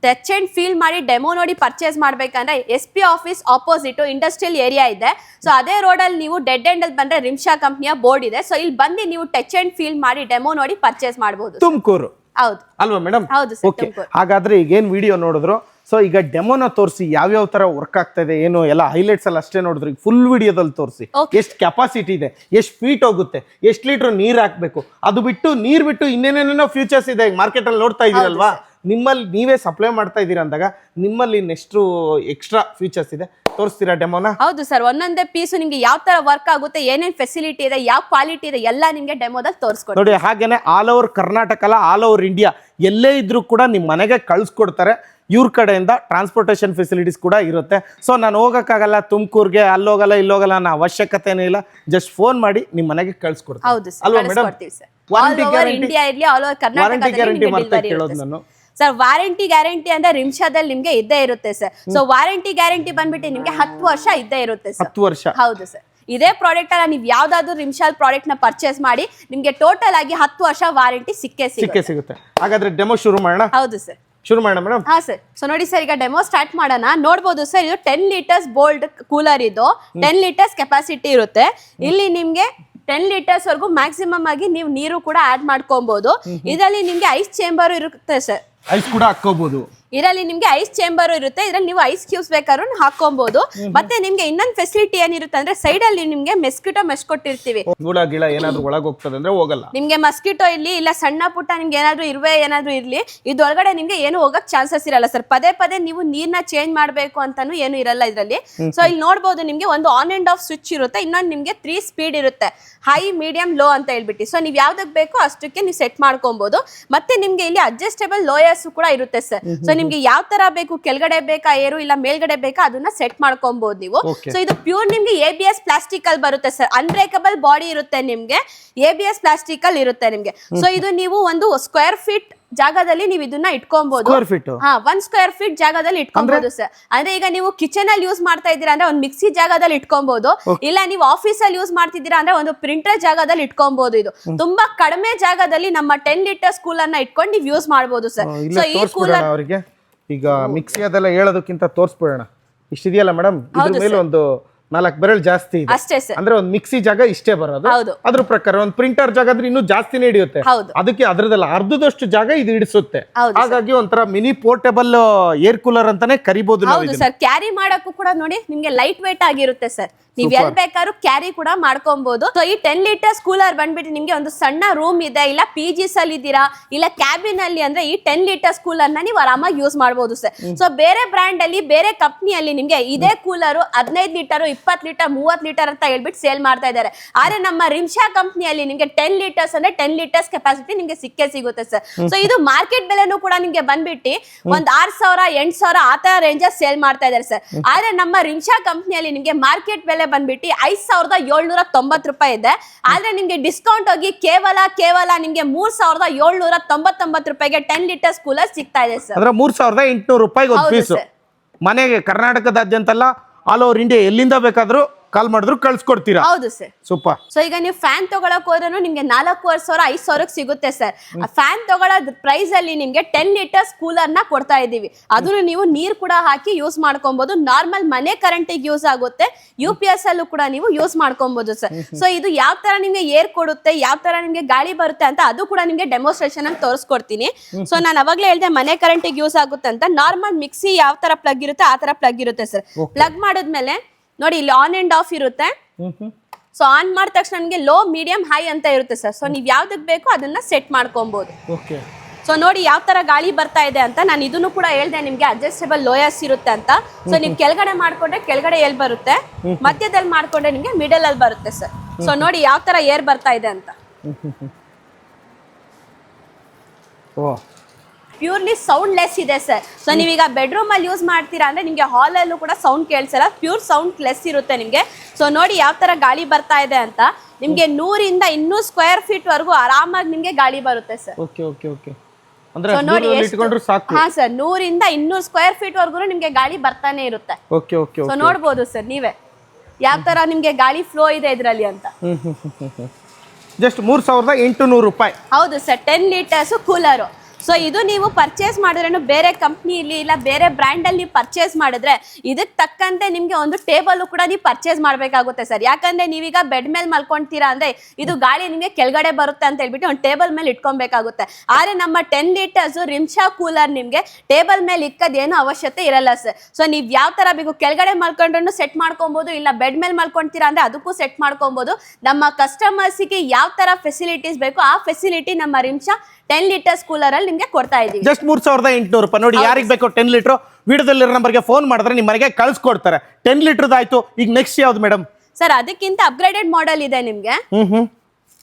ಟಚ್ ಅಂಡ್ ಫೀಲ್ ಮಾಡಿ ಡೆಮೋ ನೋಡಿ ಪರ್ಚೇಸ್ ಮಾಡ್ಬೇಕಂದ್ರೆ S P office opposite industrial area ಇದೆ. ಸೊ ಅದೇ ರೋಡಲ್ಲಿ ನೀವು ಡೆಡ್ ಎಂಡ್ ಅಲ್ಲಿ ಬಂದ್ರೆ ರಿಮ್ಶಾ ಕಂಪ್ನಿಯ ಬೋರ್ಡ್ ಇದೆ. ಸೊ ಇಲ್ಲಿ ಬಂದು ನೀವು ಟಚ್ ಅಂಡ್ ಫೀಲ್ ಮಾಡಿ ಡೆಮೋ ನೋಡಿ ಪರ್ಚೇಸ್ ಮಾಡಬಹುದು ತುಮಕೂರು. ಅಲ್ವಾ ಮೇಡಮ್ ಓಕೆ ಹಾಗಾದ್ರೆ ಈಗ ಏನ್ ವಿಡಿಯೋ ನೋಡಿದ್ರು? ಸೊ ಈಗ ಡೆಮೋನ ತೋರಿಸಿ ಯಾವ್ಯಾವ ತರ ವರ್ಕ್ ಆಗ್ತಾ ಇದೆ ಏನು ಎಲ್ಲ ಹೈಲೈಟ್ಸ್ ಅಲ್ಲಿ ಅಷ್ಟೇ ನೋಡಿದ್ರು. ಈಗ ಫುಲ್ ವಿಡಿಯೋದಲ್ಲಿ ತೋರಿಸಿ. ಎಷ್ಟು ಕೆಪಾಸಿಟಿ ಇದೆ ಎಷ್ಟು ಫೀಟ್ ಹೋಗುತ್ತೆ ಎಷ್ಟು ಲೀಟರ್ ನೀರ್ ಹಾಕ್ಬೇಕು. ಅದು ಬಿಟ್ಟು ನೀರ್ ಬಿಟ್ಟು ಇನ್ನೇನೇನೇನೋ ಫ್ಯೂಚರ್ಸ್ ಇದೆ ಈಗ ಮಾರ್ಕೆಟ್ ಅಲ್ಲಿ ನೋಡ್ತಾ ಇದೀರಲ್ವಾ? ನಿಮ್ಮಲ್ಲಿ ನೀವೇ ಸಪ್ಲೈ ಮಾಡ್ತಾ ಇದ್ದೀರಾ ಅಂದಾಗ ನಿಮ್ಮಲ್ಲಿ ಇನ್ನೆಷ್ಟು ಎಕ್ಸ್ಟ್ರಾ ಫ್ಯೂಚರ್ಸ್ ಇದೆ. ತೋರಿಸ್ತೀರಾ ಡೆಮೋನ ಹೌದು ಸರ್ ಒಂದೊಂದೇ ಪೀಸ್ ನಿಮ್ಗೆ ಯಾವ ತರ ವರ್ಕ್ ಆಗುತ್ತೆ ಏನೇನ್ ಫೆಸಿಲಿಟಿ ಇದೆ ಯಾವ ಕ್ವಾಲಿಟಿ ಇದೆ ಎಲ್ಲ ನಿಮ್ಗೆ ಡೆಮೋದಲ್ಲಿ ತೋರಿಸ್ಕೊಡ್ತೀವಿ. ನೋಡಿ ಹಾಗೇನೆ ಆಲ್ ಓವರ್ ಕರ್ನಾಟಕ ಅಲ್ಲ ಆಲ್ ಓವರ್ ಇಂಡಿಯಾ ಎಲ್ಲೇ ಇದ್ರೂ ಕೂಡ ನಿಮ್ಮ ಮನೆಗೆ ಕಳಿಸ್ಕೊಡ್ತಾರೆ. ಇವ್ರ ಕಡೆಯಿಂದ ಟ್ರಾನ್ಸ್ಪೋರ್ಟೇಷನ್ ಫೆಸಿಲಿಟೀಸ್ ಕೂಡ ಇರುತ್ತೆ. ಸೊ ನಾನು ಹೋಗೋಕ್ಕಾಗಲ್ಲ ತುಮಕೂರ್ಗೆ ಅಲ್ಲೋಗಲ್ಲ ಇಲ್ಲೋಗಲ್ಲ ಅನ್ನೋ ಅವಶ್ಯಕತೆನೇ ಇಲ್ಲ. ಜಸ್ಟ್ ಫೋನ್ ಮಾಡಿ ನಿಮ್ಮ ಮನೆಗೆ ಕಳ್ಸಿಕೊಡ್ತೀನಿ. ಹೌದು ಸರ್ ಅಲ್ವಾ ಮೇಡಮ್ ಕಳಿಸ್ಕೊಡ್ತೀವಿ sir. All warranty over guarantee India ಇರ್ಲಿ ಆಲ್ ಓವರ್ ವಾರಂಟಿ ಗ್ಯಾರಂಟಿ ಮತ್ತೆ ಕೇಳೋದು ನಾನು. ಸರ್ ವಾರಂಟಿ ಗ್ಯಾರಂಟಿ ಅಂದ್ರೆ ರಿಮ್ಷಾದಲ್ಲಿ ನಿಮ್ಗೆ ಇದ್ದೇ ಇರುತ್ತೆ ಸರ್ ಸೊ ವಾರಂಟಿ ಗ್ಯಾರಂಟಿ ಬಂದ್ಬಿಟ್ಟು ನಿಮ್ಗೆ ಹತ್ತು ವರ್ಷ ಇದ್ದೇ ಇರುತ್ತೆ ಸರ್ ಹತ್ತು ವರ್ಷ. ಹೌದು ಸರ್ ಇದೇ ಪ್ರಾಡಕ್ಟ್ ಅಲ್ಲ ನೀವು ಯಾವ್ದಾದ್ರು ರಿಮ್ಶಾಲ್ ಪ್ರಾಡಕ್ಟ್ನ ಪರ್ಚೇಸ್ ಮಾಡಿ ನಿಮ್ಗೆ ಟೋಟಲ್ ಆಗಿ ಹತ್ತು ವರ್ಷ ವಾರಂಟಿ ಸಿಕ್ಕೇ ಸಿಗುತ್ತೆ. ಸಿಕ್ಕೇ ಸಿಗುತ್ತೆ. ಹಾಗಾದ್ರೆ ಡೆಮೋ ಶುರು ಮಾಡೋಣ? ಹೌದು ಸರ್ ಶುರು ಮಾಡೋಣ ಮೇಡಮ್ ಹಾ ಸರ್ ಸೊ ನೋಡಿ ಸರ್ ಈಗ ಡೆಮೋ ಸ್ಟಾರ್ಟ್ ಮಾಡೋಣ. ನೋಡ್ಬೋದು ಸರ್ ಇದು ಟೆನ್ ಲೀಟರ್ಸ್ ಬೋಲ್ಡ್ ಕೂಲರ್ ಇದು. ಟೆನ್ ಲೀಟರ್ಸ್ ಕೆಪಾಸಿಟಿ ಇರುತ್ತೆ. ಇಲ್ಲಿ ನಿಮ್ಗೆ ಟೆನ್ ಲೀಟರ್ಸ್ ವರೆಗೂ ಮ್ಯಾಕ್ಸಿಮಮ್ ಆಗಿ ನೀವು ನೀರು ಕೂಡ ಆಡ್ ಮಾಡ್ಕೊಬಹುದು ಇದರಲ್ಲಿ ನಿಮ್ಗೆ ಐಸ್ ಚೇಂಬರ್ ಇರುತ್ತೆ ಸರ್ ಐಸ್ ಕೂಡ ಹಾಕೋಬಹುದು ಇದರಲ್ಲಿ ನಿಮ್ಗೆ ಐಸ್ ಚೇಂಬರ್ ಇರುತ್ತೆ. ಇದ್ರಲ್ಲಿ ನೀವು ಐಸ್ ಕ್ಯೂಬ್ಸ್ ಬೇಕಾದ್ರೂ ಹಾಕೊಬಹುದು ಮತ್ತೆ ನಿಮ್ಗೆ ಇನ್ನೊಂದು ಫೆಸಿಲಿಟಿ ಏನಿರುತ್ತೆ ಅಂದ್ರೆ ಸೈಡ್ ಅಲ್ಲಿ ನಿಮ್ಗೆ ಮೆಸ್ಕಿಟೋ ಮೆಸ್ ಕೊಟ್ಟಿರ್ತೀವಿ ಹುಳ ಗಿಳ ಏನಾದ್ರು ಒಳಗೆ ಹೋಗ್ತದೆ ಅಂದ್ರೆ ಹೋಗಲ್ಲ. ನಿಮ್ಗೆ ಮಸ್ಕಿಟೋ ಇಲ್ಲಿ ಇಲ್ಲ ಸಣ್ಣ ಪುಟ್ಟ ನಿಮ್ಗೆ ಏನಾದ್ರು ಇರುವೆ ಏನಾದ್ರು ಇರ್ಲಿ ಇದೊಳಗಡೆ ನಿಮ್ಗೆ ಏನು ಹೋಗಕ್ ಚಾನ್ಸಸ್ ಇರಲ್ಲ ಸರ್ ಪದೇ ಪದೇ ನೀವು ನೀರ್ನ ಚೇಂಜ್ ಮಾಡ್ಬೇಕು ಅಂತಾನು ಏನು ಇರಲ್ಲ ಇದರಲ್ಲಿ. ಸೊ ಇಲ್ಲಿ ನೋಡಬಹುದು ನಿಮ್ಗೆ ಒಂದು ಆನ್ ಅಂಡ್ ಆಫ್ ಸ್ವಿಚ್ ಇರುತ್ತೆ. ಇನ್ನೊಂದು ನಿಮ್ಗೆ ತ್ರೀ ಸ್ಪೀಡ್ ಇರುತ್ತೆ. ಹೈ ಮೀಡಿಯಂ ಲೋ ಅಂತ ಹೇಳ್ಬಿಟ್ಟು. ಸೊ ನೀವು ಯಾವ್ದಕ್ ಬೇಕೋ ಅಷ್ಟಕ್ಕೆ ನೀವು ಸೆಟ್ ಮಾಡ್ಕೊಬಹುದು ಮತ್ತೆ ನಿಮ್ಗೆ ಇಲ್ಲಿ ಅಡ್ಜಸ್ಟೇಬಲ್ ಲೋಯರ್ಸ್ ಕೂಡ ಇರುತ್ತೆ ಸರ್ ಸೊ ನಿಮ್ಗೆ ಯಾವ ತರ ಬೇಕು ಕೆಳಗಡೆ ಬೇಕಾ ಏರು ಇಲ್ಲ ಮೇಲ್ಗಡೆ ಬೇಕಾ ಅದನ್ನ ಸೆಟ್ ಮಾಡ್ಕೊಬಹುದು ನೀವು. ಸೊ ಇದು ಪ್ಯೂರ್ ನಿಮ್ಗೆ ಎ ಬಿ ಎಸ್ ಪ್ಲಾಸ್ಟಿಕ್ ಅಲ್ಲಿ ಬರುತ್ತೆ ಸರ್ ಅನ್ಬ್ರೇಕಬಲ್ ಬಾಡಿ ಇರುತ್ತೆ ನಿಮ್ಗೆ. ಎ ಬಿ ಎಸ್ ಪ್ಲಾಸ್ಟಿಕ್ ಅಲ್ಲಿ ಇರುತ್ತೆ ನಿಮ್ಗೆ. ಸೊ ಇದು ನೀವು ಒಂದು ಸ್ಕ್ವೇರ್ ಫೀಟ್ ಜಾಗದಲ್ಲಿ ನೀವು ಇದನ್ನ ಇಟ್ಕೊಬಹುದು ಹಾ ಒಂದ್ ಸ್ಕ್ವೇರ್ ಫೀಟ್ ಜಾಗದಲ್ಲಿ ಇಟ್ಕೊಬಹುದು ಸರ್. ಅಂದ್ರೆ ಈಗ ನೀವು ಕಿಚನ್ ಅಲ್ಲಿ ಯೂಸ್ ಮಾಡ್ತಾ ಇದ್ದೀರಾ ಅಂದ್ರೆ ಒಂದು ಮಿಕ್ಸಿ ಜಾಗದಲ್ಲಿ ಇಟ್ಕೊಬಹುದು ಇಲ್ಲ ನೀವು ಆಫೀಸ್ ಅಲ್ಲಿ ಯೂಸ್ ಮಾಡ್ತಿದ್ದೀರಾ ಅಂದ್ರೆ ಒಂದು ಪ್ರಿಂಟರ್ ಜಾಗದಲ್ಲಿ ಇಟ್ಕೊಬಹುದು ಇದು. ತುಂಬಾ ಕಡಿಮೆ ಜಾಗದಲ್ಲಿ ನಮ್ಮ ಟೆನ್ ಲೀಟರ್ಸ್ ಕೂಲರ್ ಇಟ್ಕೊಂಡು ನೀವು ಯೂಸ್ ಮಾಡಬಹುದು ಸರ್. ಸೊ ಈ ಕೂಲರ್ ಅವರಿಗೆ. ಈಗ ಮಿಕ್ಸಿ ಅದೆಲ್ಲ ಹೇಳೋದಕ್ಕಿಂತ ತೋರಿಸ್ಬಿಡೋಣ. ಇಷ್ಟಿದೆಯಲ್ಲ ಮೇಡಮ್ ಇದ್ರ ಮೇಲೆ ಒಂದು ನಾಲ್ಕು ಬೆರಳು ಜಾಸ್ತಿ ಇದೆ. ಅಷ್ಟೇ ಸರ್. ಅಂದ್ರೆ ಒಂದು ಮಿಕ್ಸಿ ಜಾಗ ಇಷ್ಟೇ ಬರೋದು. ಹೌದು. ಅದ್ರ ಪ್ರಕಾರ ಒಂದು ಪ್ರಿಂಟರ್ ಜಾಗ ಅಂದ್ರೆ ಇನ್ನೂ ಜಾಸ್ತಿ ಹಿಡಿಯುತ್ತೆ. ಹೌದು. ಅದಕ್ಕೆ ಅದ್ರದಲ್ಲ ಅರ್ಧದಷ್ಟು ಜಾಗ ಇದು ಹಿಡಿಸುತ್ತೆ. ಹೌದು ಹಾಗಾಗಿ ಒಂಥರ ಮಿನಿ ಪೋರ್ಟೇಬಲ್ ಏರ್ ಕೂಲರ್ ಅಂತಾನೆ ಕರಿಬಹುದು ನಾವು ಹೌದು ಸರ್. ಕ್ಯಾರಿ ಮಾಡಕ್ಕೂ ಕೂಡ ನೋಡಿ ನಿಮ್ಗೆ ಲೈಟ್ ವೇಟ್ ಆಗಿರುತ್ತೆ ಸರ್. ನೀವ್ ಎಲ್ ಬೇಕಾದ್ರೂ ಕ್ಯಾರಿ ಕೂಡ ಮಾಡ್ಕೊಬಹುದು ಸೊ ಈ ಟೆನ್ ಲೀಟರ್ಸ್ ಕೂಲರ್ ಬಂದ್ಬಿಟ್ಟು ನಿಮ್ಗೆ ಒಂದು ಸಣ್ಣ ರೂಮ್ ಇದೆ ಇಲ್ಲ ಪಿ ಜಿಸ್ ಅಲ್ಲಿ ಇದ್ದೀರಾ ಇಲ್ಲ ಕ್ಯಾಬಿನ್ ಅಲ್ಲಿ ಅಂದ್ರೆ ಈ ಟೆನ್ ಲೀಟರ್ಸ್ ಕೂಲರ್ನ ನೀವು ಆರಾಮಾಗಿ ಯೂಸ್ ಮಾಡಬಹುದು ಸರ್. ಸೊ ಬೇರೆ ಬ್ರ್ಯಾಂಡ್ ಅಲ್ಲಿ ಬೇರೆ ಕಂಪ್ನಿಯಲ್ಲಿ ನಿಮ್ಗೆ ಇದೇ ಕೂಲರ್ ಹದಿನೈದು ಲೀಟರ್ ಇಪ್ಪತ್ತು ಲೀಟರ್ ಮೂವತ್ ಲೀಟರ್ ಅಂತ ಹೇಳ್ಬಿಟ್ಟು ಸೇಲ್ ಮಾಡ್ತಾ ಇದ್ದಾರೆ. ಆದ್ರೆ ನಮ್ಮ ರಿಮ್ಶಾ ಕಂಪ್ನಿಯಲ್ಲಿ ನಿಮಗೆ ಟೆನ್ ಲೀಟರ್ಸ್ ಅಂದ್ರೆ ಟೆನ್ ಲೀಟರ್ಸ್ ಕೆಪಾಸಿಟಿ ನಿಮಗೆ ಸಿಕ್ಕೇ ಸಿಗುತ್ತೆ ಸರ್ ಸೊ ಇದು ಮಾರ್ಕೆಟ್ ಬೆಲೆನೂ ಕೂಡ ನಿಮಗೆ ಬಂದ್ಬಿಟ್ಟು ಒಂದ್ ಆರ್ ಸಾವಿರ ಎಂಟು ಸಾವಿರ ಆ ತರ ರೇಂಜಸ್ ಸೇಲ್ ಮಾಡ್ತಾ ಇದ್ದಾರೆ ಸರ್ ಆದ್ರೆ ನಮ್ಮ ರಿಮ್ಶಾ ಕಂಪ್ನಿಯಲ್ಲಿ ನಿಮಗೆ ಮಾರ್ಕೆಟ್ ಬೆಲೆ ಬಂದ್ಬಿಟ್ಟು ಐದು ಸಾವಿರದ ಏಳ್ನೂರ ತೊಂಬತ್ತು ರೂಪಾಯಿ ಇದೆ. ಆದ್ರೆ ನಿಮಗೆ ಡಿಸ್ಕೌಂಟ್ ಹೋಗಿ ಕೇವಲ ಕೇವಲ ನಿಮಗೆ ಮೂರ್ ಸಾವಿರದ ಏಳ್ನೂರ ತೊಂಬತ್ತೊಂಬತ್ತು ರೂಪಾಯಿಗೆ ಟೆನ್ ಲೀಟರ್ಸ್ ಕೂಲರ್ ಸಿಗ್ತಾ ಇದೆ ಸರ್ ಅಂದ್ರೆ ಮೂರ್ ಸಾವಿರದ ಎಂಟುನೂರು ರೂಪಾಯಿಗೆ ಒಂದು ಪೀಸು. ಮನೆಗೆ ಕರ್ನಾಟಕದಾದ್ಯಂತ ಅಲ್ಲ ಆಲ್ ಓವರ್ ಇಂಡಿಯಾ ಎಲ್ಲಿಂದ ಬೇಕಾದ್ರೂ ಕಾಲ್ ಮಾಡಿದ್ರು ಕಳ್ಸಿಕೊಡ್ತೀರಾ? ಹೌದು ಸರ್. ಸೂಪರ್. ಸೊ ಈಗ ನೀವು ಫ್ಯಾನ್ ತಗೊಳಕ್ ಹೋದ್ರೂ ನಿಮ್ಗೆ ನಾಲ್ಕೂವರೆ ಸಾವಿರ ಐದು ಸಾವಿರಕ್ಕೆ ಸಿಗುತ್ತೆ ಸರ್. ಫ್ಯಾನ್ ತಗೊಳ್ಳೋದ್ ಪ್ರೈಸ್ ಅಲ್ಲಿ ನಿಮ್ಗೆ ಟೆನ್ ಲೀಟರ್ಸ್ ಕೂಲರ್ನ ಕೊಡ್ತಾ ಇದೀವಿ ಅದನ್ನು ನೀವು ನೀರ್ ಕೂಡ ಹಾಕಿ ಯೂಸ್ ಮಾಡ್ಕೊಬಹುದು ನಾರ್ಮಲ್ ಮನೆ ಕರೆಂಟಿಗೆ ಯೂಸ್ ಆಗುತ್ತೆ. ಯು ಪಿ ಎಸ್ ಅಲ್ಲೂ ಕೂಡ ನೀವು ಯೂಸ್ ಮಾಡ್ಕೊಬಹುದು ಸರ್. ಸೊ ಇದು ಯಾವ ತರ ನಿಮ್ಗೆ ಏರ್ ಕೊಡುತ್ತೆ ಯಾವ ತರ ನಿಮ್ಗೆ ಗಾಳಿ ಬರುತ್ತೆ ಅಂತ ಅದು ಕೂಡ ನಿಮ್ಗೆ ಡೆಮೋಸ್ಟ್ರೇಷನ್ ಅಲ್ಲಿ ತೋರಿಸ್ಕೊಡ್ತೀನಿ. ಸೊ ನಾನು ಅವಾಗ್ಲೇ ಹೇಳ್ದೆ ಮನೆ ಕರೆಂಟಿಗೆ ಯೂಸ್ ಆಗುತ್ತೆ ಅಂತ. ನಾರ್ಮಲ್ ಮಿಕ್ಸಿ ಯಾವ ತರ ಪ್ಲಗ್ ಇರುತ್ತೆ ಆ ತರ ಪ್ಲಗ್ ಇರುತ್ತೆ ಸರ್. ಪ್ಲಗ್ ಮಾಡಿದ್ಮೇಲೆ ನೋಡಿ ಇಲ್ಲಿ ಆನ್ ಅಂಡ್ ಆಫ್ ಇರುತ್ತೆ. ಸೊ ಆನ್ ಮಾಡಿದ ತಕ್ಷಣ ನಿಮಗೆ ಲೋ ಮೀಡಿಯಂ ಹೈ ಅಂತ ಇರುತ್ತೆ ಸರ್ ಸೊ ನೀವು ಯಾವ್ದಕ್ಕೆ ಬೇಕೋ ಅದನ್ನ ಸೆಟ್ ಮಾಡ್ಕೊಬಹುದು ಓಕೆ ಸೊ ನೋಡಿ ಯಾವ ತರ ಗಾಳಿ ಬರ್ತಾ ಇದೆ ಅಂತ ನಾನು ಇದನ್ನು ಕೂಡ ಹೇಳ್ದೆ ನಿಮ್ಗೆ ಅಡ್ಜಸ್ಟೇಬಲ್ ಲೋಯರ್ಸ್ ಇರುತ್ತೆ ಅಂತ. ಸೊ ನೀವು ಕೆಳಗಡೆ ಮಾಡ್ಕೊಂಡ್ರೆ ಕೆಳಗಡೆ ಎಲ್ಲಿ ಬರುತ್ತೆ ಮಧ್ಯದಲ್ಲಿ ಮಾಡ್ಕೊಂಡ್ರೆ ನಿಮ್ಗೆ ಮಿಡಲ್ ಅಲ್ಲಿ ಬರುತ್ತೆ ಸರ್ ಸೊ ನೋಡಿ ಯಾವ ತರ ಏರ್ ಬರ್ತಾ ಇದೆ ಅಂತ. ಪ್ಯೂರ್ಲಿ ಸೌಂಡ್ ಲೆಸ್ ಇದೆ ಸರ್ ಸೊ ನೀವೀಗ ಬೆಡ್ರೂಮ್ ಅಲ್ಲಿ ಯೂಸ್ ಮಾಡ್ತೀರಾ ಅಂದ್ರೆ ನಿಮಗೆ ಹಾಲಲ್ಲೂ ಕೂಡ ಸೌಂಡ್ ಕೇಳಿಸಲ್ಲ. ಪ್ಯೂರ್ ಸೌಂಡ್ ಲೆಸ್ ಇರುತ್ತೆ ನಿಮಗೆ. ಸೊ ನೋಡಿ ಯಾವ ತರ ಗಾಳಿ ಬರ್ತಾ ಇದೆ ಅಂತ. ನಿಮ್ಗೆ ನೂರಿಂದ ಇನ್ನೂ ಸ್ಕ್ವೇರ್ ಫೀಟ್ ವರೆಗೂ ಆರಾಮಾಗಿ ನಿಮ್ಗೆ ಗಾಳಿ ಬರುತ್ತೆ sir okay okay okay so ನೋಡಿ ಹಾ ಸರ್ ನೂರಿಂದ ಇನ್ನೂರು ಸ್ಕ್ವೇರ್ ಫೀಟ್ ವರೆಗೂ ನಿಮ್ಗೆ ಗಾಳಿ ಬರ್ತಾನೆ ಇರುತ್ತೆ. ಓಕೆ ಓಕೆ ಸೊ ನೋಡ್ಬೋದು ಸರ್ ನೀವೇ. ಯಾವ ತರ ನಿಮ್ಗೆ ಗಾಳಿ ಫ್ಲೋ ಇದೆ ಇದ್ರಲ್ಲಿ ಅಂತ. ಜಸ್ಟ್ ಮೂರ್ ಸಾವಿರದ ಎಂಟುನೂರು ರೂಪಾಯಿ. ಹೌದು sir ten litres cooler so ಇದು ನೀವು ಪರ್ಚೇಸ್ ಮಾಡಿದ್ರೇನು ಬೇರೆ ಕಂಪ್ನಿಯಲ್ಲಿ ಇಲ್ಲ ಬೇರೆ ಬ್ರ್ಯಾಂಡ್ ಅಲ್ಲಿ ಪರ್ಚೇಸ್ ಮಾಡಿದ್ರೆ ಇದಕ್ಕೆ ತಕ್ಕಂತೆ ನಿಮಗೆ ಒಂದು ಟೇಬಲ್ ಕೂಡ ನೀವು ಪರ್ಚೇಸ್ ಮಾಡಬೇಕಾಗುತ್ತೆ ಸರ್ ಯಾಕಂದ್ರೆ ನೀವೀಗ ಬೆಡ್ ಮೇಲೆ ಮಲ್ಕೊಂತೀರಾ ಅಂದ್ರೆ ಇದು ಗಾಳಿ ನಿಮಗೆ ಕೆಳಗಡೆ ಬರುತ್ತೆ ಅಂತ ಹೇಳ್ಬಿಟ್ಟು ಒಂದು ಟೇಬಲ್ ಮೇಲೆ ಇಟ್ಕೊಬೇಕಾಗುತ್ತೆ. ಆದರೆ ನಮ್ಮ ಟೆನ್ ಲೀಟರ್ಸ್ ರಿಮ್ಶಾ ಕೂಲರ್ ನಿಮಗೆ ಟೇಬಲ್ ಮೇಲೆ ಇಕ್ಕದೇನು ಅವಶ್ಯತೆ ಇರಲ್ಲ ಸರ್ ಸೊ ನೀವು ಯಾವ ತರ ಬೇಕು, ಕೆಳಗಡೆ ಮಲ್ಕೊಂಡ್ರೂ ಸೆಟ್ ಮಾಡ್ಕೊಬಹುದು ಇಲ್ಲ ಬೆಡ್ ಮೇಲೆ ಮಲ್ಕೊಂತೀರಾ ಅಂದ್ರೆ ಅದಕ್ಕೂ ಸೆಟ್ ಮಾಡ್ಕೊಬಹುದು ನಮ್ಮ ಕಸ್ಟಮರ್ಸಿಗೆ ಯಾವ ತರ ಫೆಸಿಲಿಟೀಸ್ ಬೇಕು ಆ ಫೆಸಿಲಿಟಿ ನಮ್ಮ ರಿಮ್ಶಾ ಟೆನ್ ಲೀಟರ್ಸ್ ಕೂಲರ್ ಅಲ್ಲಿ ನಿಮ್ಗೆ ಕೊಡ್ತಾ ಇದ್ದೀವಿ ಜಸ್ಟ್ ಮೂರ್ ಸಾವಿರದ ಎಂಟುನೂರು ರೂಪಾಯಿ. ನೋಡಿ ಯಾರಿಗೆ ಬೇಕು ಟೆನ್ ಲೀಟರ್ ವಿಡಿಯೋದಲ್ಲಿರೋ ನಂಬರ್ಗೆ ಫೋನ್ ಮಾಡಿದ್ರೆ ನಿಮ್ಮ ಮನೆಗೆ ಕಳ್ಸಿಕೊಡ್ತಾರೆ ಟೆನ್ ಲೀಟರ್ದಾಯ್ತು ಈಗ ನೆಕ್ಸ್ಟ್ ಯಾವ್ದು ಮೇಡಮ್ ಸರ್ ಅದಕ್ಕಿಂತ ಅಪ್ಗ್ರೇಡೆಡ್ ಮಾಡೆಲ್ ಇದೆ ನಿಮ್ಗೆ. ಹ್ಮ್ ಹ್ಮ್.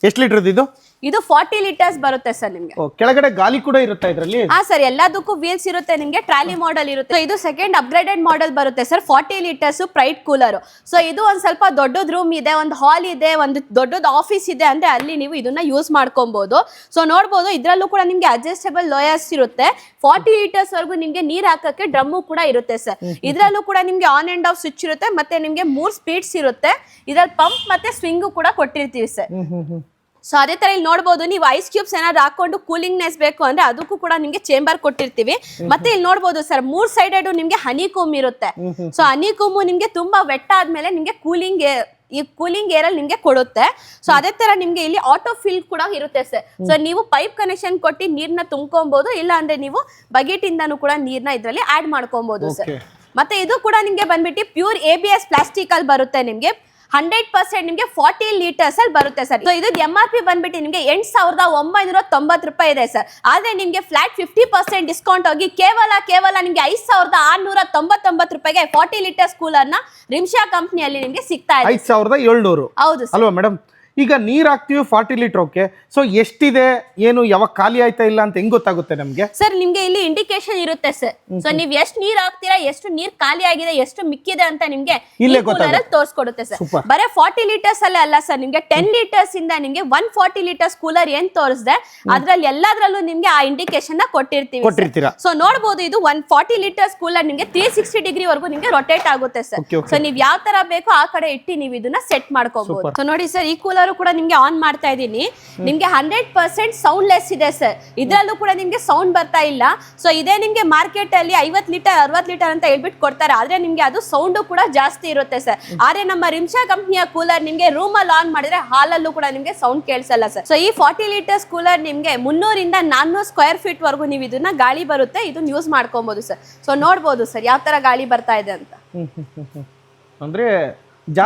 ಎಷ್ಟು ಲೀಟರ್ ಇದು? ಇದು ಫಾರ್ಟಿ ಲೀಟರ್ಸ್ ಬರುತ್ತೆ ಸರ್ ನಿಮ್ಗೆ. ಓ, ಕೆಳಗಡೆ ಗಾಲಿ ಕೂಡ ಇರುತ್ತೆ ಇದರಲ್ಲಿ? ಹಾ ಸರ್ ಎಲ್ಲದಕ್ಕೂ ವೀಲ್ಸ್ ಇರುತ್ತೆ ನಿಮ್ಗೆ ಟ್ರಾಲಿ ಮಾಡೆಲ್ ಇರುತ್ತೆ. ಇದು ಸೆಕೆಂಡ್ ಅಪ್ಗ್ರೇಡೆಡ್ ಮಾಡೆಲ್ ಬರುತ್ತೆ sir forty litres pride cooler so ಇದು ಒಂದ್ ಸ್ವಲ್ಪ ದೊಡ್ಡದ್ ರೂಮ್ ಇದೆ ಒಂದು ಹಾಲ್ ಇದೆ ಒಂದು ದೊಡ್ಡದ ಆಫೀಸ್ ಇದೆ ಅಂದ್ರೆ ಅಲ್ಲಿ ನೀವು ಇದನ್ನ ಯೂಸ್ ಮಾಡ್ಕೊಬಹುದು ಸೊ ನೋಡ್ಬೋದು ಇದ್ರಲ್ಲೂ ಕೂಡ ನಿಮ್ಗೆ ಅಡ್ಜಸ್ಟೇಬಲ್ ಲೋಯರ್ಸ್ ಇರುತ್ತೆ. ಫಾರ್ಟಿ ಲೀಟರ್ಸ್ ವರೆಗೂ ನಿಮ್ಗೆ ನೀರ್ ಹಾಕಕ್ಕೆ ಡ್ರಮ್ಮು ಕೂಡ ಇರುತ್ತೆ ಸರ್. ಇದ್ರಲ್ಲೂ ಕೂಡ ನಿಮ್ಗೆ ಆನ್ ಅಂಡ್ ಆಫ್ ಸ್ವಿಚ್ ಇರುತ್ತೆ ಮತ್ತೆ ನಿಮ್ಗೆ ಮೂರ್ ಸ್ಪೀಡ್ಸ್ ಇರುತ್ತೆ. ಇದ್ರಲ್ಲಿ ಪಂಪ್ ಮತ್ತೆ ಸ್ವಿಂಗು ಕೂಡ ಕೊಟ್ಟಿರ್ತೀವಿ ಸರ್. ಹ್ಮ್ ಹ್ಮ್ ಹ್ಮ್. ಸೊ ಅದೇ ತರ ಇಲ್ಲಿ ನೋಡಬಹುದು ನೀವು ಐಸ್ ಕ್ಯೂಬ್ಸ್ ಏನಾದ್ರು ಹಾಕೊಂಡು ಕೂಲಿಂಗ್ನೆಸ್ ಬೇಕು ಅಂದ್ರೆ ಅದಕ್ಕೂ ಕೂಡ ನಿಮ್ಗೆ ಚೇಂಬರ್ ಕೊಟ್ಟಿರ್ತೀವಿ. ಮತ್ತೆ ಇಲ್ಲಿ ನೋಡಬಹುದು ಸರ್ ಮೂರ್ ಸೈಡೆಡ್ ನಿಮ್ಗೆ ಹನಿ ಕೂಮ್ ಇರುತ್ತೆ ಸೊ ಹನಿ ಕೂಮು ನಿಮ್ಗೆ ತುಂಬಾ ವೆಟ್ ಆದ್ಮೇಲೆ ನಿಮ್ಗೆ ಕೂಲಿಂಗ್ ಈ ಕೂಲಿಂಗ್ ಏರ್ ಅಲ್ಲಿ ನಿಮ್ಗೆ ಕೊಡುತ್ತೆ. ಸೊ ಅದೇ ತರ ನಿಮ್ಗೆ ಇಲ್ಲಿ ಆಟೋ ಫಿಲ್ ಕೂಡ ಇರುತ್ತೆ ಸರ್ ಸೊ ನೀವು ಪೈಪ್ ಕನೆಕ್ಷನ್ ಕೊಟ್ಟು ನೀರ್ನ ತುಂಬ್ಕೊಬಹುದು ಇಲ್ಲ ಅಂದ್ರೆ ನೀವು ಬಕೆಟ್ ಇಂದಾನು ಕೂಡ ನೀರ್ನ ಇದ್ರಲ್ಲಿ ಆಡ್ ಮಾಡ್ಕೊಬಹುದು ಸರ್ ಮತ್ತೆ ಇದು ಕೂಡ ನಿಮ್ಗೆ ಬಂದ್ಬಿಟ್ಟು pure A B S plastic ಅಲ್ಲಿ ಬರುತ್ತೆ ನಿಮ್ಗೆ. ಹಂಡ್ರೆಡ್ ಪರ್ಸೆಂಟ್ ನಿಮ್ಗೆ ಫಾರ್ಟಿ ಲೀಟರ್ಸ್ ಅಲ್ಲಿ ಬರುತ್ತೆ ಸರ್ ಸೊ ಇದು ಎಂ ಆರ್ ಪಿ ಬಂದ್ಬಿಟ್ಟು ನಿಮ್ಗೆ ಎಂಟ್ ಸಾವಿರದ ಒಂಬೈನೂರ ತೊಂಬತ್ತು ರೂಪಾಯಿ ಇದೆ ಸರ್ ಆದ್ರೆ ನಿಮಗೆ ಫ್ಲಾಟ್ ಫಿಫ್ಟಿ ಪರ್ಸೆಂಟ್ ಡಿಸ್ಕೌಂಟ್ ಹೋಗಿ ಕೇವಲ ಕೇವಲ ನಿಮಗೆ ಐದು ಸಾವಿರದ ಆರ್ನೂರ ತೊಂಬತ್ತೊಂಬತ್ತು ರೂಪಾಯಿಗೆ ಫಾರ್ಟಿ ಲೀಟರ್ಸ್ ಕೂಲರ್ನ ರಿಮ್ಶಾ ಕಂಪ್ನಿಯಲ್ಲಿ ನಿಮ್ಗೆ ಸಿಗ್ತಾ ಇದೆ. ಐದು ಸಾವಿರದ ಏಳ್ನೂರು. ಹೌದು ಸರ್ ಅಲ್ವಾ ಮೇಡಮ್ ಈಗ ನೀರ್ ಹಾಕ್ತೀವಿ ಫಾರ್ಟಿ ಲೀಟರ್ ಓಕೆ. ಸೊ ಎಷ್ಟಿದೆ? ಏನು? ಯಾವಾಗ ಖಾಲಿ ಆಯ್ತಾ ಇಲ್ಲ ಅಂತ ಹೆಂಗ್ ಗೊತ್ತಾಗುತ್ತೆ ನಮಗೆ? ಸರ್ ನಿಮ್ಗೆ ಇಲ್ಲಿ ಇಂಡಿಕೇಶನ್ ಇರುತ್ತೆ ಸರ್ ಸೊ ನೀವ್ ಎಷ್ಟು ನೀರ್ ಹಾಕ್ತೀರಾ ಎಷ್ಟು ನೀರ್ ಖಾಲಿ ಆಗಿದೆ ಎಷ್ಟು ಮಿಕ್ಕಿದೆ ಅಂತ ನಿಮ್ಗೆ ಇಲ್ಲೇ ತೋರಿಸ್ಕೊಡುತ್ತೆ ಸರ್ ಬರೇ ಫಾರ್ಟಿ ಲೀಟರ್ಸ್ ಅಲ್ಲೇ ಅಲ್ಲ ಸರ್ ನಿಮ್ಗೆ ಟೆನ್ ಲೀಟರ್ಸ್ ಇಂದ ನಿಮ್ಗೆ ಒನ್ ಫಾರ್ಟಿ ಲೀಟರ್ಸ್ ಕೂಲರ್ ಏನ್ ತೋರಿಸಿದೆ ಅದ್ರಲ್ಲಿ ಎಲ್ಲದ್ರಲ್ಲೂ ನಿಮ್ಗೆ ಆ ಇಂಡಿಕೇಶನ್ನ ಕೊಟ್ಟಿರ್ತೀವಿ ಕೊಟ್ಟಿರ್ತೀರಾ? ಸೊ ನೋಡಬಹುದು ಇದು ಒನ್ ಫಾರ್ಟಿ ಲೀಟರ್ಸ್ ಕೂಲರ್ ನಿಮ್ಗೆ ತ್ರೀ ಸಿಕ್ಸ್ಟಿ ಡಿಗ್ರಿ ವರೆಗೂ ನಿಮ್ಗೆ ರೊಟೇಟ್ ಆಗುತ್ತೆ ಸರ್. ಸೊ ನೀವ್ ಯಾವ ತರ ಬೇಕೋ ಆ ಕಡೆ ಇಟ್ಟು ನೀವು ಇದನ್ನ ಸೆಟ್ ಮಾಡ್ಕೋಬಹುದು ಸೊ ನೋಡಿ ಸರ್ ಈ ಕೂಲರ್ ಕೂಡ ನಿಮ್ಗೆ ಆನ್ ಮಾಡ್ತಾ ಇದೀನಿ ನಿಮ್ಗೆ ಹಂಡ್ರೆಡ್ ಪರ್ಸೆಂಟ್ ಸೌಂಡ್ ಲೆಸ್ ಇದೆ ಸರ್ ಇದ್ರಲ್ಲೂ ಕೂಡ ನಿಮ್ಗೆ ಸೌಂಡ್ ಬರ್ತಾ ಇಲ್ಲ. ಸೊ ಇದೇ ನಿಮ್ಗೆ ಮಾರ್ಕೆಟ್ ಅಲ್ಲಿ ಐವತ್ ಲೀಟರ್ ಅರವತ್ ಲೀಟರ್ ಅಂತ ಹೇಳ್ಬಿಟ್ಟು ಕೊಡ್ತಾರೆ. ಆದ್ರೆ ನಿಮ್ಗೆ ಅದು ಸೌಂಡ್ ಕೂಡ ಜಾಸ್ತಿ ಇರುತ್ತೆ ಸರ್ ಆದ್ರೆ ನಮ್ಮ ರಿಮ್ಷಾ ಕಂಪ್ನಿಯ ಕೂಲರ್ ನಿಮ್ಗೆ ರೂಮ್ ಅಲ್ಲಿ ಆನ್ ಮಾಡಿದ್ರೆ ಹಾಲಲ್ಲೂ ಕೂಡ ನಿಮ್ಗೆ ಸೌಂಡ್ ಕೇಳಿಸಲ್ಲ ಸರ್ ಸೊ ಈ ಫಾರ್ಟಿ ಲೀಟರ್ಸ್ ಕೂಲರ್ ನಿಮ್ಗೆ ಮುನ್ನೂರಿಂದ ನಾನ್ನೂರು ಸ್ಕ್ವೇರ್ ಫೀಟ್ ವರೆಗೂ ನೀವು ಇದನ್ನ ಗಾಳಿ ಬರುತ್ತೆ. ಇದನ್ನ ಯೂಸ್ ಮಾಡ್ಕೊಬಹುದು ಸರ್ ಸೊ ನೋಡ್ಬೋದು ಸರ್ ಯಾವ ತರ ಗಾಳಿ ಬರ್ತಾ ಇದೆ ಅಂತ. ಅಂದ್ರೆ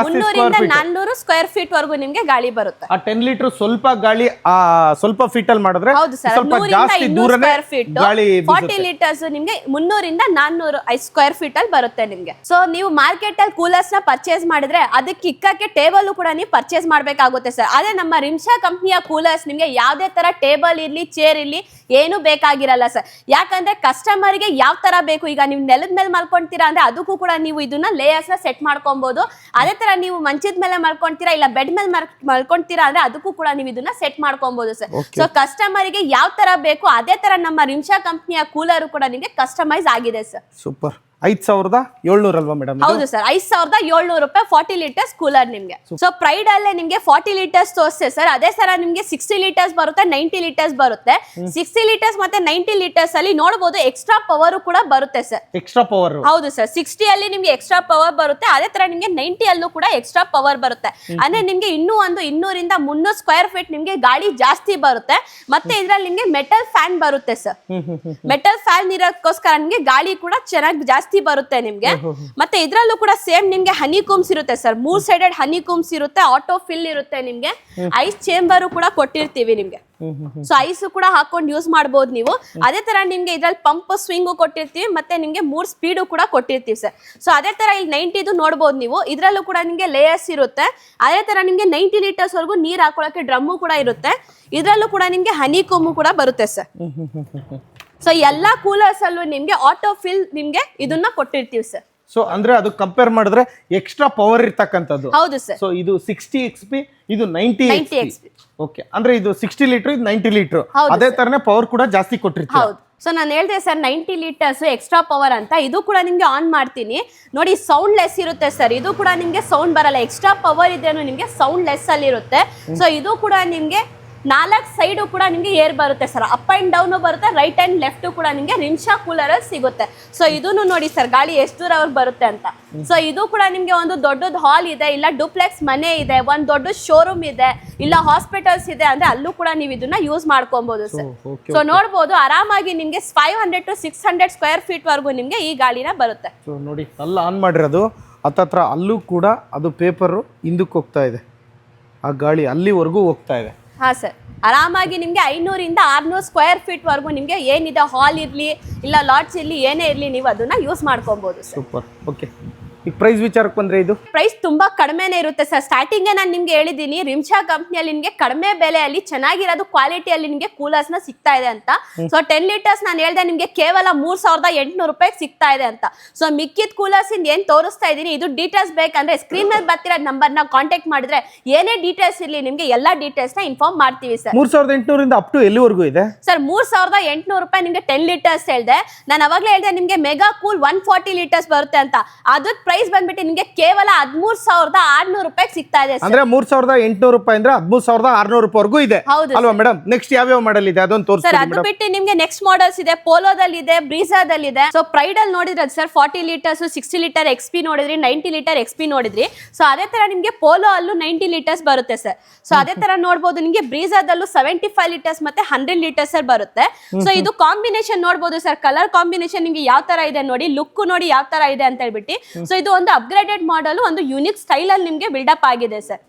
ಮುನ್ನೂರಿಂದ ನಾನ್ನೂರು ಸ್ಕ್ವೇರ್ ಫೀಟ್ ವರೆಗೂ ನಿಮ್ಗೆ ಗಾಳಿ ಬರುತ್ತೆ. ಆ ಟೆನ್ ಲೀಟರ್ ಸ್ವಲ್ಪ ಗಾಳಿ ಆ ಸ್ವಲ್ಪ ಫೀಟ್ ಅಲ್ಲಿ ಮಾಡಿದ್ರೆ ಹೌದು ಸರ್ ಸ್ವಲ್ಪ ಜಾಸ್ತಿ ದೂರನೇ ಫೀಟ್ ಗಾಳಿ ಫಾರ್ಟಿ. ಲೀಟರ್ಸ್ ನಿಮ್ಗೆ ಮುನ್ನೂರಿಂದ ನಾನ್ನೂರು ಸ್ಕ್ವೇರ್ ಫೀಟ್ ಅಲ್ಲಿ ಬರುತ್ತೆ ನಿಮ್ಗೆ. ಸೊ ನೀವು ಮಾರ್ಕೆಟ್ ಅಲ್ಲಿ ಕೂಲರ್ಸ್ನ ಪರ್ಚೇಸ್ ಮಾಡಿದ್ರೆ ಅದಕ್ಕೆ ಇಕ್ಕಕ್ಕೆ ಟೇಬಲ್ ಕೂಡ ನೀವು ಪರ್ಚೇಸ್ ಮಾಡ್ಬೇಕಾಗುತ್ತೆ ಸರ್. ಅದೇ ನಮ್ಮ ರಿಮ್ಶಾ ಕಂಪ್ನಿಯ ಕೂಲರ್ಸ್ ನಿಮ್ಗೆ ಯಾವ್ದೇ ತರ ಟೇಬಲ್ ಇರ್ಲಿ ಚೇರ್ ಇರ್ಲಿ ಏನು ಬೇಕಾಗಿರಲ್ಲ ಸರ್. ಯಾಕಂದ್ರೆ ಕಸ್ಟಮರ್ಗೆ ಯಾವ ತರ ಬೇಕು? ಈಗ ನೀವು ನೆಲದ ಮೇಲೆ ಮಲ್ಕೊಂತೀರಾ ಅಂದ್ರೆ ಅದಕ್ಕೂ ಕೂಡ ನೀವು ಇದನ್ನ ಲೇಯರ್ಸ್ನ ಸೆಟ್ ಮಾಡ್ಕೊಬಹುದು ಅದೇ ತರ ನೀವು ಮಂಚದ ಮೇಲೆ ಮಲ್ಕೊಂತೀರಾ ಇಲ್ಲ ಬೆಡ್ ಮೇಲೆ ಮಲ್ಕೊಂತೀರಾ ಅಂದ್ರೆ ಅದಕ್ಕೂ ಕೂಡ ನೀವು ಇದನ್ನ ಸೆಟ್ ಮಾಡ್ಕೊಬಹುದು ಸರ್. ಸೊ ಕಸ್ಟಮರ್ಗೆ ಯಾವ ತರ ಬೇಕು ಅದೇ ತರ ನಮ್ಮ ರಿಮ್ಶಾ ಕಂಪ್ನಿಯ ಕೂಲರ್ ಕೂಡ ನಿಮಗೆ ಕಸ್ಟಮೈಸ್ ಆಗಿದೆ ಸರ್. ಸೂಪರ್ ಐದು ಸಾವಿರದ ಏಳ್ನೂರ ಅಲ್ವಾ ಮೇಡಮ್ ಹೌದು ಸರ್ ಐದ್ ಸಾವಿರದ ಏಳ್ನೂರು ರೂಪಾಯಿ ಫಾರ್ಟಿ ಲೀಟರ್ಸ್ ಕೂಲರ್ ನಿಮ್ಗೆ. ಸೊ ಪ್ರೈಡ್ ಅಲ್ಲೇ ನಿಮ್ಗೆ ಫಾರ್ಟಿ ಲೀಟರ್ಸ್ ತೋರಿಸ್ತೆ ಸರ್ ಅದೇ ಸರ ನಿಮ್ಗೆ ಸಿಕ್ಸ್ಟಿ ಲೀಟರ್ಸ್ ಬರುತ್ತೆ ನೈಂಟಿ ಲೀಟರ್ಸ್ ಬರುತ್ತೆ. ಸಿಕ್ಸ್ಟಿ ಲೀಟರ್ಸ್ ಮತ್ತೆ ನೈಂಟಿ ಲೀಟರ್ಸ್ ಅಲ್ಲಿ ನೋಡಬಹುದು ಎಕ್ಸ್ಟ್ರಾ ಪವರ್ ಕೂಡ ಬರುತ್ತೆ ಸರ್ ಎಕ್ಸ್ಟ್ರಾ ಪವರ್ ಹೌದು ಸರ್ ಸಿಕ್ಸ್ಟಿ ಅಲ್ಲಿ ನಿಮ್ಗೆ ಎಕ್ಸ್ಟ್ರಾ ಪವರ್ ಬರುತ್ತೆ ಅದೇ ತರ ನಿಮ್ಗೆ ನೈಂಟಿ ಅಲ್ಲೂ ಕೂಡ ಎಕ್ಸ್ಟ್ರಾ ಪವರ್ ಬರುತ್ತೆ. ಅಂದ್ರೆ ನಿಮ್ಗೆ ಇನ್ನೂ ಒಂದು ಇನ್ನೂರಿಂದ ಮುನ್ನೂರು ಸ್ಕ್ವೇರ್ ಫೀಟ್ ನಿಮ್ಗೆ ಗಾಳಿ ಜಾಸ್ತಿ ಬರುತ್ತೆ. ಮತ್ತೆ ಇದ್ರಲ್ಲಿ ನಿಮ್ಗೆ ಮೆಟಲ್ ಫ್ಯಾನ್ ಬರುತ್ತೆ ಸರ್ ಮೆಟಲ್ ಫ್ಯಾನ್ ಇರೋಕ್ಕೋಸ್ಕರ ನಿಮ್ಗೆ ಗಾಳಿ ಕೂಡ ಚೆನ್ನಾಗಿ ಜಾಸ್ತಿ ಬರುತ್ತೆ ನಿಮ್ಗೆ. ಮತ್ತೆ ಇದ್ರಲ್ಲೂ ಕೂಡ ಸೇಮ್ ನಿಮ್ಗೆ ಹನಿ ಕೂಮ್ಸ್ ಇರುತ್ತೆ ಸರ್. ಮೂರ್ ಸೈಡೆಡ್ ಹನಿ ಕೂಮ್ಸ್ ಇರುತ್ತೆ ಆಟೋ ಫಿಲ್ ಇರುತ್ತೆ ನಿಮ್ಗೆ. ಐಸ್ ಚೇಂಬರ್ ಕೂಡ ಕೊಟ್ಟಿರ್ತೀವಿ ನಿಮ್ಗೆ. ಸೊ ಐಸ್ ಕೂಡ ಹಾಕೊಂಡು ಯೂಸ್ ಮಾಡಬಹುದು ನೀವು. ಅದೇ ತರ ನಿಮ್ಗೆ ಇದ್ರಲ್ಲಿ ಪಂಪ್ ಸ್ವಿಂಗು ಕೊಟ್ಟಿರ್ತೀವಿ ಮತ್ತೆ ನಿಮ್ಗೆ ಮೂರ್ ಸ್ಪೀಡು ಕೂಡ ಕೊಟ್ಟಿರ್ತೀವಿ ಸರ್. ಸೊ ಅದೇ ತರ ಇಲ್ಲಿ ನೈಂಟಿದು ನೋಡಬಹುದು ನೀವು. ಇದ್ರಲ್ಲೂ ಕೂಡ ನಿಮ್ಗೆ ಲೇಯರ್ಸ್ ಇರುತ್ತೆ. ಅದೇ ತರ ನಿಮ್ಗೆ ನೈಂಟಿ ಲೀಟರ್ಸ್ ವರೆಗೂ ನೀರ್ ಹಾಕೊಳಕ್ಕೆ ಡ್ರಮ್ಮು ಕೂಡ ಇರುತ್ತೆ. ಇದ್ರಲ್ಲೂ ಕೂಡ ನಿಮ್ಗೆ ಹನಿ ಕೋಮು ಕೂಡ ಬರುತ್ತೆ ಸರ್. ಸೊ ಎಲ್ಲಾ ಕೂಲರ್ಸ್ ಅಲ್ಲೂ ನಿಮ್ಗೆ ಆಟೋ ಫಿಲ್ ನಿಮ್ಗೆ ಇದನ್ನ ಕೊಟ್ಟಿರ್ತೀವಿ ಸರ್ ಸೊ ಅಂದ್ರೆ ಅದು ಕಂಪೇರ್ ಮಾಡಿದ್ರೆ ಎಕ್ಸ್ಟ್ರಾ ಪವರ್ ಇರ್ತಕ್ಕಂಥದ್ದು. ಹೌದು ಸರ್ ಸೊ ಇದು ಸಿಕ್ಸ್ಟಿ ಎಕ್ಸ್ ಪಿ ಇದು ನೈಂಟಿ 90 ಎಕ್ಸ್ ಪಿ ಓಕೆ ಅಂದ್ರೆ ಇದು ಸಿಕ್ಸ್ಟಿ ಲೀಟರ್ ಇದು ನೈಂಟಿ ಲೀಟರ್ ಅದೇ ತರನೇ ಪವರ್ ಕೂಡ ಜಾಸ್ತಿ ಕೊಟ್ಟಿರ್ತೀವಿ ಹೌದು. ಸೊ ನಾನು ಹೇಳಿದೆ sir ninety litres extra power ಅಂತ. ಇದು ಕೂಡ ನಿಮ್ಗೆ ಆನ್ ಮಾಡ್ತೀನಿ. ನೋಡಿ ಸೌಂಡ್ ಲೆಸ್ ಇರುತ್ತೆ ಸರ್ ಇದು ಕೂಡ ನಿಮ್ಗೆ ಸೌಂಡ್ ಬರಲ್ಲ. ಎಕ್ಸ್ಟ್ರಾ ಪವರ್ ಇದೇನು ನಿಮ್ಗೆ ಸೌಂಡ್ ಲೆಸ್ ಅಲ್ಲಿ ಇರುತ್ತೆ ಸೊ ಇದು ಕೂಡ ನಿಮ್ಗೆ ನಾಲ್ಕು ಸೈಡು ಕೂಡ ನಿಮಗೆ ಏರ್ ಬರುತ್ತೆ ಸರ್ ಅಪ್ ಆ್ಯಂಡ್ ಡೌನು ಬರುತ್ತೆ ರೈಟ್ ಆ್ಯಂಡ್ ಲೆಫ್ಟು ಕೂಡ ನಿಮಗೆ ರಿಮ್ಶಾ ಕೂಲರ್ ಅಲ್ಲಿ ಸಿಗುತ್ತೆ. ಸೊ ಇದನ್ನು ನೋಡಿ ಸರ್ ಗಾಳಿ ಎಷ್ಟು ದೂರವರೆಗೆ ಬರುತ್ತೆ ಅಂತ. ಸೊ ಇದು ಕೂಡ ನಿಮಗೆ ಒಂದು ದೊಡ್ಡದು ಹಾಲ್ ಇದೆ ಇಲ್ಲ ಡೂಪ್ಲೆಕ್ಸ್ ಮನೆ ಇದೆ ಒಂದು ದೊಡ್ಡ ಶೋರೂಮ್ ಇದೆ ಇಲ್ಲ ಹಾಸ್ಪಿಟಲ್ಸ್ ಇದೆ ಅಂದ್ರೆ ಅಲ್ಲೂ ಕೂಡ ನೀವು ಇದನ್ನ ಯೂಸ್ ಮಾಡ್ಕೊಬಹುದು ಸರ್ ಸೊ ನೋಡ್ಬೋದು ಆರಾಮಾಗಿ ನಿಮಗೆ five hundred to six hundred square feet ವರೆಗೂ ನಿಮ್ಗೆ ಈ ಗಾಳಿನ ಬರುತ್ತೆ. ಸೊ ನೋಡಿ ಅಲ್ಲಿ ಆನ್ ಮಾಡಿರೋದು ಹತ್ತತ್ರ ಅಲ್ಲೂ ಕೂಡ ಅದು ಪೇಪರು ಹಿಂದಕ್ಕೆ ಹೋಗ್ತಾ ಇದೆ. ಆ ಗಾಳಿ ಅಲ್ಲಿವರೆಗೂ ಹೋಗ್ತಾ ಇದೆ. ಹಾ ಸರ್. ಆರಾಮಾಗಿ ನಿಮಗೆ ಐನೂರಿಂದ ಆರ್ನೂರು ಸ್ಕ್ವೇರ್ ಫೀಟ್ ವರೆಗೂ ನಿಮಗೆ ಏನಿದೆ ಹಾಲ್ ಇರಲಿ, ಇಲ್ಲ ಲಾಡ್ಜ್ ಇರಲಿ, ಏನೇ ಇರಲಿ, ನೀವು ಅದನ್ನು ಯೂಸ್ ಮಾಡ್ಕೊಬೋದು ಸೂಪರ್ ಓಕೆ ಈಗ ಪ್ರೈಸ್ ವಿಚಾರಕ್ಕೆ ಬಂದ್ರೆ ಇದು? ಪ್ರೈಸ್ ತುಂಬಾ ಕಡಿಮೆನೇ ಇರುತ್ತೆ ಸರ್ ಸ್ಟಾರ್ಟಿಂಗ್ ನಾನು ನಿಮ್ಗೆ ಹೇಳಿದೀನಿ ರಿಮ್ಶಾ ಕಂಪ್ನಿಯಲ್ಲಿ ನಿಮ್ಗೆ ಕಡಿಮೆ ಬೆಲೆಯಲ್ಲಿ ಚೆನ್ನಾಗಿರೋದು ಕ್ವಾಲಿಟಿಯಲ್ಲಿ ನಿಮ್ಗೆ ಕೂಲರ್ಸ್ನ ಸಿಗ್ತಾ ಇದೆ ಅಂತ. ಸೊ ಟೆನ್ ಲೀಟರ್ಸ್ ನಾನು ಹೇಳ್ದೆ ನಿಮ್ಗೆ ಕೇವಲ ಮೂರ್ ಸಾವಿರದ ಎಂಟುನೂರು ರೂಪಾಯಿ ಸಿಗ್ತಾ ಇದೆ ಅಂತ. ಸೊ ಮಿಕ್ಕಿದ ಕೂಲರ್ಸ್ ಇಂದ ಏನ್ ತೋರಿಸ್ತಾ ಇದೀನಿ ಇದು ಡೀಟೇಲ್ಸ್ ಬೇಕಂದ್ರೆ ಸ್ಕ್ರೀನ್ ಮೇಲೆ ಬರ್ತಿರೋ ನಂಬರ್ನ ಕಾಂಟ್ಯಾಕ್ಟ್ ಮಾಡಿದ್ರೆ ಏನೇ ಡೀಟೇಲ್ಸ್ ಇರ್ಲಿ ನಿಮ್ಗೆ ಎಲ್ಲಾ ಡೀಟೇಲ್ಸ್ನ ಇನ್ಫಾರ್ಮ್ ಮಾಡ್ತೀವಿ ಸರ್ ಮೂರ್ ಸಾವಿರದ ಎಂಟುನೂರಿಂದ ಅಪ್ ಟು ಎಲ್ಲಿವರೆಗೂ ಇದೆ? ಸರ್ ಮೂರ್ ಸಾವಿರದ ಎಂಟುನೂರು ರೂಪಾಯಿ ನಿಮ್ಗೆ ಟೆನ್ ಲೀಟರ್ಸ್ ಹೇಳ್ದೆ. ನಾನು ಅವಾಗಲೇ ಹೇಳ್ದೆ ನಿಮ್ಗೆ mega cool one forty litres ಬರುತ್ತೆ ಅಂತ. ಅದ್ರ ಪ್ರೈಸ್ ಬಂದ್ಬಿಟ್ಟು ನಿಮಗೆ ಕೇವಲ ಹದಿಮೂರು ಸಾವಿರದ ಆರ್ನೂರು ರೂಪಾಯಿ ಸಿಗ್ತಾ ಇದೆ ಅಂದ್ರೆ ಮೂರ್ ಸಾವಿರದ ಎಂಟುನೂರು ರೂಪಾಯಿ ಅಂದ್ರೆ ಹದಿಮೂರು ಸಾವಿರದ ಆರ್ನೂರು ರೂಪಾಯಿವರೆಗೂ ಇದೆ. ಹೌದು ಅಲ್ವಾ ಮೇಡಮ್ ನೆಕ್ಸ್ಟ್ ಯಾವ್ಯಾವ ಮಾಡಲ್ ಇದೆ? ಅದೊಂದು ಸರ್ ತೋರಿಸ್ತೀವಿ ಅದು ಬಿಟ್ಟು ನಿಮ್ಗೆ ನೆಕ್ಸ್ಟ್ ಮಾಡಲ್ಸ್ ಇದೆ. ಪೋಲೋದಲ್ಲಿ ಇದೆ ಬ್ರೀಸಾದಲ್ಲಿ ಇದೆ ಸೊ ಪ್ರೈಡ್ ಅಲ್ಲಿ ನೋಡಿದ್ರೆ sir forty litres sixty litre X P ನೋಡಿದ್ರಿ ನೈಂಟಿ ಲೀಟರ್ ಎಕ್ಸ್ ಪಿ ನೋಡಿದ್ರಿ. ಸೊ ಅದೇ ತರ ನಿಮ್ಗೆ ಪೋಲೋ ಅಲ್ಲೂ ನೈಂಟಿ ಲೀಟರ್ಸ್ ಬರುತ್ತೆ ಸರ್. ಸೊ ಅದೇ ತರ ನೋಡಬಹುದು ನಿಮ್ಗೆ ಬ್ರೀಸಾದಲ್ಲೂ ಸೆವೆಂಟಿ ಫೈವ್ ಲೀಟರ್ಸ್ ಮತ್ತೆ ಹಂಡ್ರೆಡ್ ಲೀಟರ್ಸ್ ಬರುತ್ತೆ. ಸೊ ಇದು ಕಾಂಬಿನೇಷನ್ ನೋಡಬಹುದು ಸರ್. ಕಲರ್ ಕಾಂಬಿನೇಷನ್ ನಿಮಗೆ ಯಾವ ತರ ಇದೆ ನೋಡಿ ಲುಕ್ ನೋಡಿ ಯಾವ ತರ ಇದೆ ಅಂತ ಹೇಳ್ಬಿಟ್ಟು. ಸೊ ಇದು ಒಂದು ಅಪ್ಗ್ರೇಡೆಡ್ ಮಾಡಲ್ ಒಂದು ಯುನಿಕ್ ಸ್ಟೈಲ್ ಅಲ್ಲಿ ನಿಮ್ಗೆ ಬಿಲ್ಡಪ್ ಆಗಿದೆ ಸರ್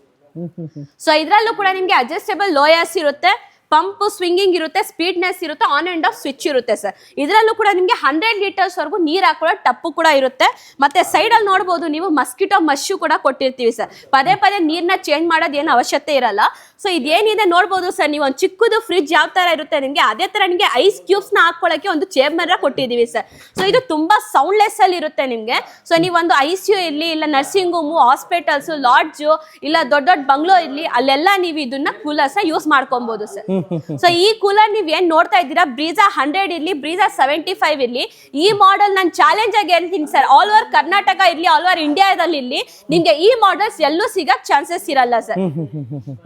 ಸೊ ಇದ್ರಲ್ಲೂ ಕೂಡ ನಿಮ್ಗೆ ಅಡ್ಜಸ್ಟೇಬಲ್ ಲೋಯರ್ಸ್ ಇರುತ್ತೆ. ಪಂಪ್ ಸ್ವಿಂಗಿಂಗ್ ಇರುತ್ತೆ, ಸ್ಪೀಡ್ನೆಸ್ ಇರುತ್ತೆ, ಆನ್ ಅಂಡ್ ಆಫ್ ಸ್ವಿಚ್ ಇರುತ್ತೆ ಸರ್. ಇದರಲ್ಲೂ ಕೂಡ ನಿಮಗೆ ಹಂಡ್ರೆಡ್ ಲೀಟರ್ಸ್ ವರೆಗೂ ನೀರು ಹಾಕೊಳ್ಳೋ ಟಪ್ಪು ಕೂಡ ಇರುತ್ತೆ. ಮತ್ತೆ ಸೈಡಲ್ಲಿ ನೋಡ್ಬೋದು ನೀವು ಮಸ್ಕಿಟೋ ಮಶ್ಶು ಕೂಡ ಕೊಟ್ಟಿರ್ತೀವಿ ಸರ್. ಪದೇ ಪದೇ ನೀರನ್ನ ಚೇಂಜ್ ಮಾಡೋದು ಏನು ಅವಶ್ಯಕತೆ ಇರಲ್ಲ. ಸೊ ಇದೇನಿದೆ ನೋಡ್ಬೋದು ಸರ್ ನೀವು ಒಂದು ಚಿಕ್ಕದು ಫ್ರಿಜ್ ಯಾವ ಥರ ಇರುತ್ತೆ ನಿಮಗೆ, ಅದೇ ಥರ ನಿಮಗೆ ಐಸ್ ಕ್ಯೂಬ್ಸ್ನ ಹಾಕೊಳ್ಳೋಕ್ಕೆ ಒಂದು ಚೇಂಬರ್ ಕೊಟ್ಟಿದ್ದೀವಿ ಸರ್. ಸೊ ಇದು ತುಂಬ ಸೌಂಡ್ಲೆಸ್ ಅಲ್ಲಿ ಇರುತ್ತೆ ನಿಮಗೆ. ಸೊ ನೀವೊಂದು ಐ ಸಿ ಯು ಇರಲಿ, ಇಲ್ಲ ನರ್ಸಿಂಗ್ ಹೋಮು ಹಾಸ್ಪಿಟಲ್ಸು ಲಾಡ್ಜು ಇಲ್ಲ ದೊಡ್ಡ ದೊಡ್ಡ ಬಂಗ್ಲೋ ಇರಲಿ, ಅಲ್ಲೆಲ್ಲ ನೀವು ಇದನ್ನ ಕೂಲರ್ಸ್ನ ಯೂಸ್ ಮಾಡ್ಕೊಬೋದು ಸರ್. ಸೊ ಈ ಕೂಲರ್ ನೀವ್ ಏನ್ ನೋಡ್ತಾ ಇದ್ದೀರಾ? ಬ್ರೀಜಾ ಹಂಡ್ರೆಡ್ ಇರ್ಲಿ, ಬ್ರೀಜಾ ಸೆವೆಂಟಿ ಫೈವ್ ಇರ್ಲಿ. ಈ ಮಾಡೆಲ್ ನಾನು ಚಾಲೆಂಜ್ ಆಗಿ ಹೇಳ್ತೀನಿ ಸರ್ ಆಲ್ ಓವರ್ ಕರ್ನಾಟಕ ಇರ್ಲಿ ಆಲ್ ಓವರ್ ಇಂಡಿಯಾದಲ್ಲಿ ಇರ್ಲಿ, ನಿಮ್ಗೆ ಈ ಮಾಡೆಲ್ಸ್ ಎಲ್ಲೂ ಸಿಗಕ್ ಚಾನ್ಸಸ್ ಇರಲ್ಲ ಸರ್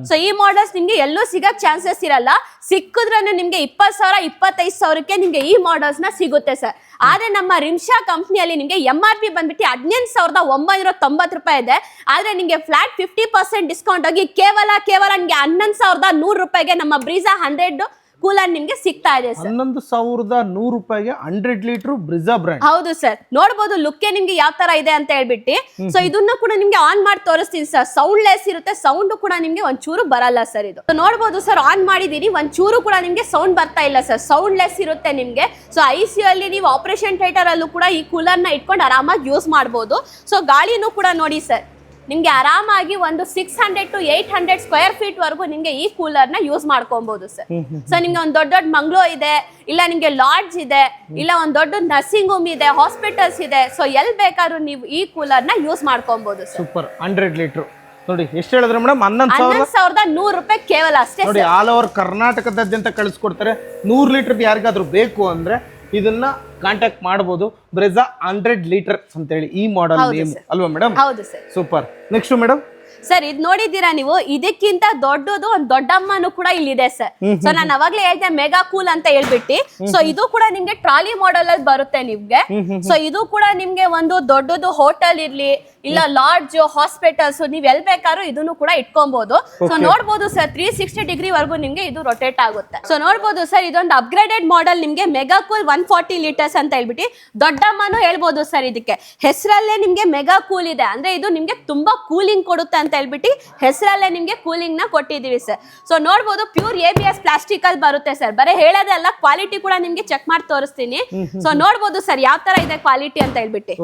ಸೊ ಈ ಮಾಡೆಲ್ಸ್ ನಿಮ್ಗೆ ಎಲ್ಲೂ ಸಿಗಕ್ ಚಾನ್ಸಸ್ ಇರಲ್ಲ. ಸಿಕ್ಕಿದ್ರೆ ನಿಮ್ಗೆ ಇಪ್ಪತ್ತು ಸಾವಿರ, ಇಪ್ಪತ್ತೈದು ಸಾವಿರಕ್ಕೆ ನಿಮ್ಗೆ ಈ ಮಾಡೆಲ್ಸ್ನ ಸಿಗುತ್ತೆ ಸರ್ ಆದ್ರೆ ನಮ್ಮ ರಿಮ್ಶಾ ಕಂಪ್ನಿಯಲ್ಲಿ ನಿಮ್ಗೆ ಎಂ ಆರ್ ಪಿ ಬಂದ್ಬಿಟ್ಟು ಹದಿನೆಂಟು ಸಾವಿರದ ಒಂಬೈನೂರ ತೊಂಬತ್ತು ರೂಪಾಯಿ ಇದೆ. ಆದ್ರೆ ನಿಮಗೆ ಫ್ಲಾಟ್ ಫಿಫ್ಟಿ ಪರ್ಸೆಂಟ್ ಡಿಸ್ಕೌಂಟ್ ಆಗಿ ಕೇವಲ ಕೇವಲ ನಿಮಗೆ ಹನ್ನೊಂದು ಸಾವಿರದ ನೂರು ರೂಪಾಯಿಗೆ ನಮ್ಮ ಬ್ರೀಜಾ ಹಂಡ್ರೆಡ್ ಕೂಲರ್ ನಿಮ್ಗೆ ಸಿಗ್ತಾ ಇದೆ ಸರ್ ಹನ್ನೊಂದು ಸಾವಿರದ ನೂರು ರೂಪಾಯಿಗೆ ಹಂಡ್ರೆಡ್ ಲೀಟರ್ ಬ್ರಿಜಾ ಬ್ರ್ಯಾಂಡ್ ಹೌದು ಸರ್ ನೋಡಬಹುದು ಲುಕ್ಕೆ ನಿಮ್ಗೆ ಯಾವ ತರ ಇದೆ ಅಂತ ಹೇಳ್ಬಿಟ್ಟು. ಸೊ ಇದನ್ನ ಕೂಡ ನಿಮ್ಗೆ ಆನ್ ಮಾಡಿ ತೋರಿಸ್ತೀನಿ ಸರ್ ಸೌಂಡ್ ಲೆಸ್ ಇರುತ್ತೆ ಸೌಂಡ್ ಕೂಡ ನಿಮ್ಗೆ ಒಂಚೂರು ಬರಲ್ಲ ಸರ್ ಇದು. ನೋಡಬಹುದು ಸರ್ ಆನ್ ಮಾಡಿದೀನಿ ಒಂಚೂರು ಕೂಡ ನಿಮ್ಗೆ ಸೌಂಡ್ ಬರ್ತಾ ಇಲ್ಲ ಸರ್ ಸೌಂಡ್ ಲೆಸ್ ಇರುತ್ತೆ ನಿಮ್ಗೆ. ಸೊ ಐ ಸಿ ಅಲ್ಲಿ ನೀವು ಆಪರೇಷನ್ ಥಿಯೇಟರ್ ಅಲ್ಲೂ ಕೂಡ ಈ ಕೂಲರ್ನ ಇಟ್ಕೊಂಡು ಆರಾಮಾಗಿ ಯೂಸ್ ಮಾಡಬಹುದು ಸೊ ಗಾಳಿನೂ ಕೂಡ ನೋಡಿ ಸರ್ ನಿಮ್ಗೆ ಆರಾಮಾಗಿ ಒಂದು six hundred to eight hundred square feet ವರೆಗೂ ನಿಮಗೆ ಈ ಕೂಲರ್ನ ಯೂಸ್ ಮಾಡ್ಕೊಬಹುದು ಸರ್ ಸೊ ನಿಮಗೆ ಒಂದು ದೊಡ್ಡ ದೊಡ್ಡ ಮಂಗ್ಳೋ ಇದೆ ಇಲ್ಲ ನಿಮಗೆ ಲಾಡ್ಜ್ ಇದೆ ಇಲ್ಲ ಒಂದು ದೊಡ್ಡ ನರ್ಸಿಂಗ್ ಹೋಮ್ ಇದೆ ಹಾಸ್ಪಿಟಲ್ಸ್ ಇದೆ ಸೊ ಎಲ್ಲಿ ಬೇಕಾದ್ರೂ ನೀವು ಈ ಕೂಲರ್ನ ನ ಯೂಸ್ ಮಾಡ್ಕೊಬಹುದು ಸೂಪರ್ ಹಂಡ್ರೆಡ್ ಲೀಟರ್ ನೋಡಿ ಎಷ್ಟು ಹೇಳಿದ್ರೆ ಮೇಡಮ್? ಹನ್ನೊಂದು ಸಾವಿರದ ನೂರು ರೂಪಾಯಿ ಕೇವಲ ಅಷ್ಟೇ ನೋಡಿ ಆಲ್ ಓವರ್ ಕರ್ನಾಟಕದಾದ್ಯಂತ ಕಳಿಸ್ಕೊಡ್ತಾರೆ. ನೂರು ಲೀಟರ್ ಯಾರಿಗಾದ್ರೂ ಬೇಕು ಅಂದ್ರೆ ಇದನ್ನ ಕಾಂಟ್ಯಾಕ್ಟ್ ಮಾಡಬಹುದು ಬ್ರೆಜಾ ಹಂಡ್ರೆಡ್ ಲೀಟರ್ ಅಂತ ಹೇಳಿ ಈ ಮಾಡೆಲ್ ನೇಮ್ ಅಲ್ವಾ madam super next madam sir ಇದ್ ನೋಡಿದ್ದೀರಾ ನೀವು? ಇದಕ್ಕಿಂತ ದೊಡ್ಡದು ಒಂದ್ ದೊಡ್ಡಮ್ಮನು ಕೂಡ ಇಲ್ಲಿದೆ ಸರ್. ಸೊ ನಾನು ಅವಾಗ್ಲೇ ಹೇಳ್ದೆ ಮೆಗಾ ಕೂಲ್ ಅಂತ ಹೇಳ್ಬಿಟ್ಟು. ಸೊ ಇದು ಕೂಡ ನಿಮ್ಗೆ ಟ್ರಾಲಿ ಮಾಡೆಲ್ ಅಲ್ಲಿ ಬರುತ್ತೆ ನಿಮ್ಗೆ. ಸೊ ಇದು ಕೂಡ ನಿಮ್ಗೆ ಒಂದು ದೊಡ್ಡದು ಹೋಟೆಲ್ ಇರ್ಲಿ ಇಲ್ಲ ಲಾಡ್ಜ್ ಹಾಸ್ಪಿಟಲ್ಸ್ ನೀವ್ ಎಲ್ ಬೇಕಾದ್ರೂ ಇದನ್ನು ಕೂಡ ಇಟ್ಕೊಬಹುದು ಸೊ ನೋಡ್ಬೋದು ಸರ್ ತ್ರೀ ಸಿಕ್ಸ್ಟಿ ಡಿಗ್ರಿ ವರ್ಗು ನಿಮ್ಗೆ ಇದು ರೊಟೇಟ್ ಆಗುತ್ತೆ. ಸೊ ನೋಡ್ಬೋದು ಸರ್ ಇದೊಂದು ಅಪ್ಗ್ರೇಡೆಡ್ ಮಾಡೆಲ್ ನಿಮ್ಗೆ mega cool one forty litres ಅಂತ ಹೇಳ್ಬಿಟ್ಟು ದೊಡ್ಡಮ್ಮನು ಹೇಳ್ಬೋದು ಸರ್ ಇದಕ್ಕೆ. ಹೆಸರಲ್ಲೇ ನಿಮ್ಗೆ ಮೆಗಾ ಕೂಲ್ ಇದೆ. ಅಂದ್ರೆ ಇದು ನಿಮ್ಗೆ ತುಂಬಾ ಕೂಲಿಂಗ್ ಕೊಡುತ್ತೆ ಅಂತ ಹೇಳ್ಬಿಟ್ಟು ಹೆಸರಲ್ಲೇ ನಿಮ್ಗೆ ಕೂಲಿಂಗ್ನ ಕೊಟ್ಟಿದೀವಿ ಸರ್ ಸೊ ನೋಡ್ಬೋದು pure A B S plastic ಅಲ್ಲಿ ಬರುತ್ತೆ ಸರ್ ಬರೀ ಹೇಳೋದಲ್ಲ ಕ್ವಾಲಿಟಿ ಕೂಡ ನಿಮ್ಗೆ ಚೆಕ್ ಮಾಡಿ ತೋರಿಸ್ತೀನಿ. ಸೊ ನೋಡ್ಬೋದು ಸರ್ ಯಾವ ತರ ಇದೆ ಕ್ವಾಲಿಟಿ ಅಂತ ಹೇಳ್ಬಿಟ್ಟು.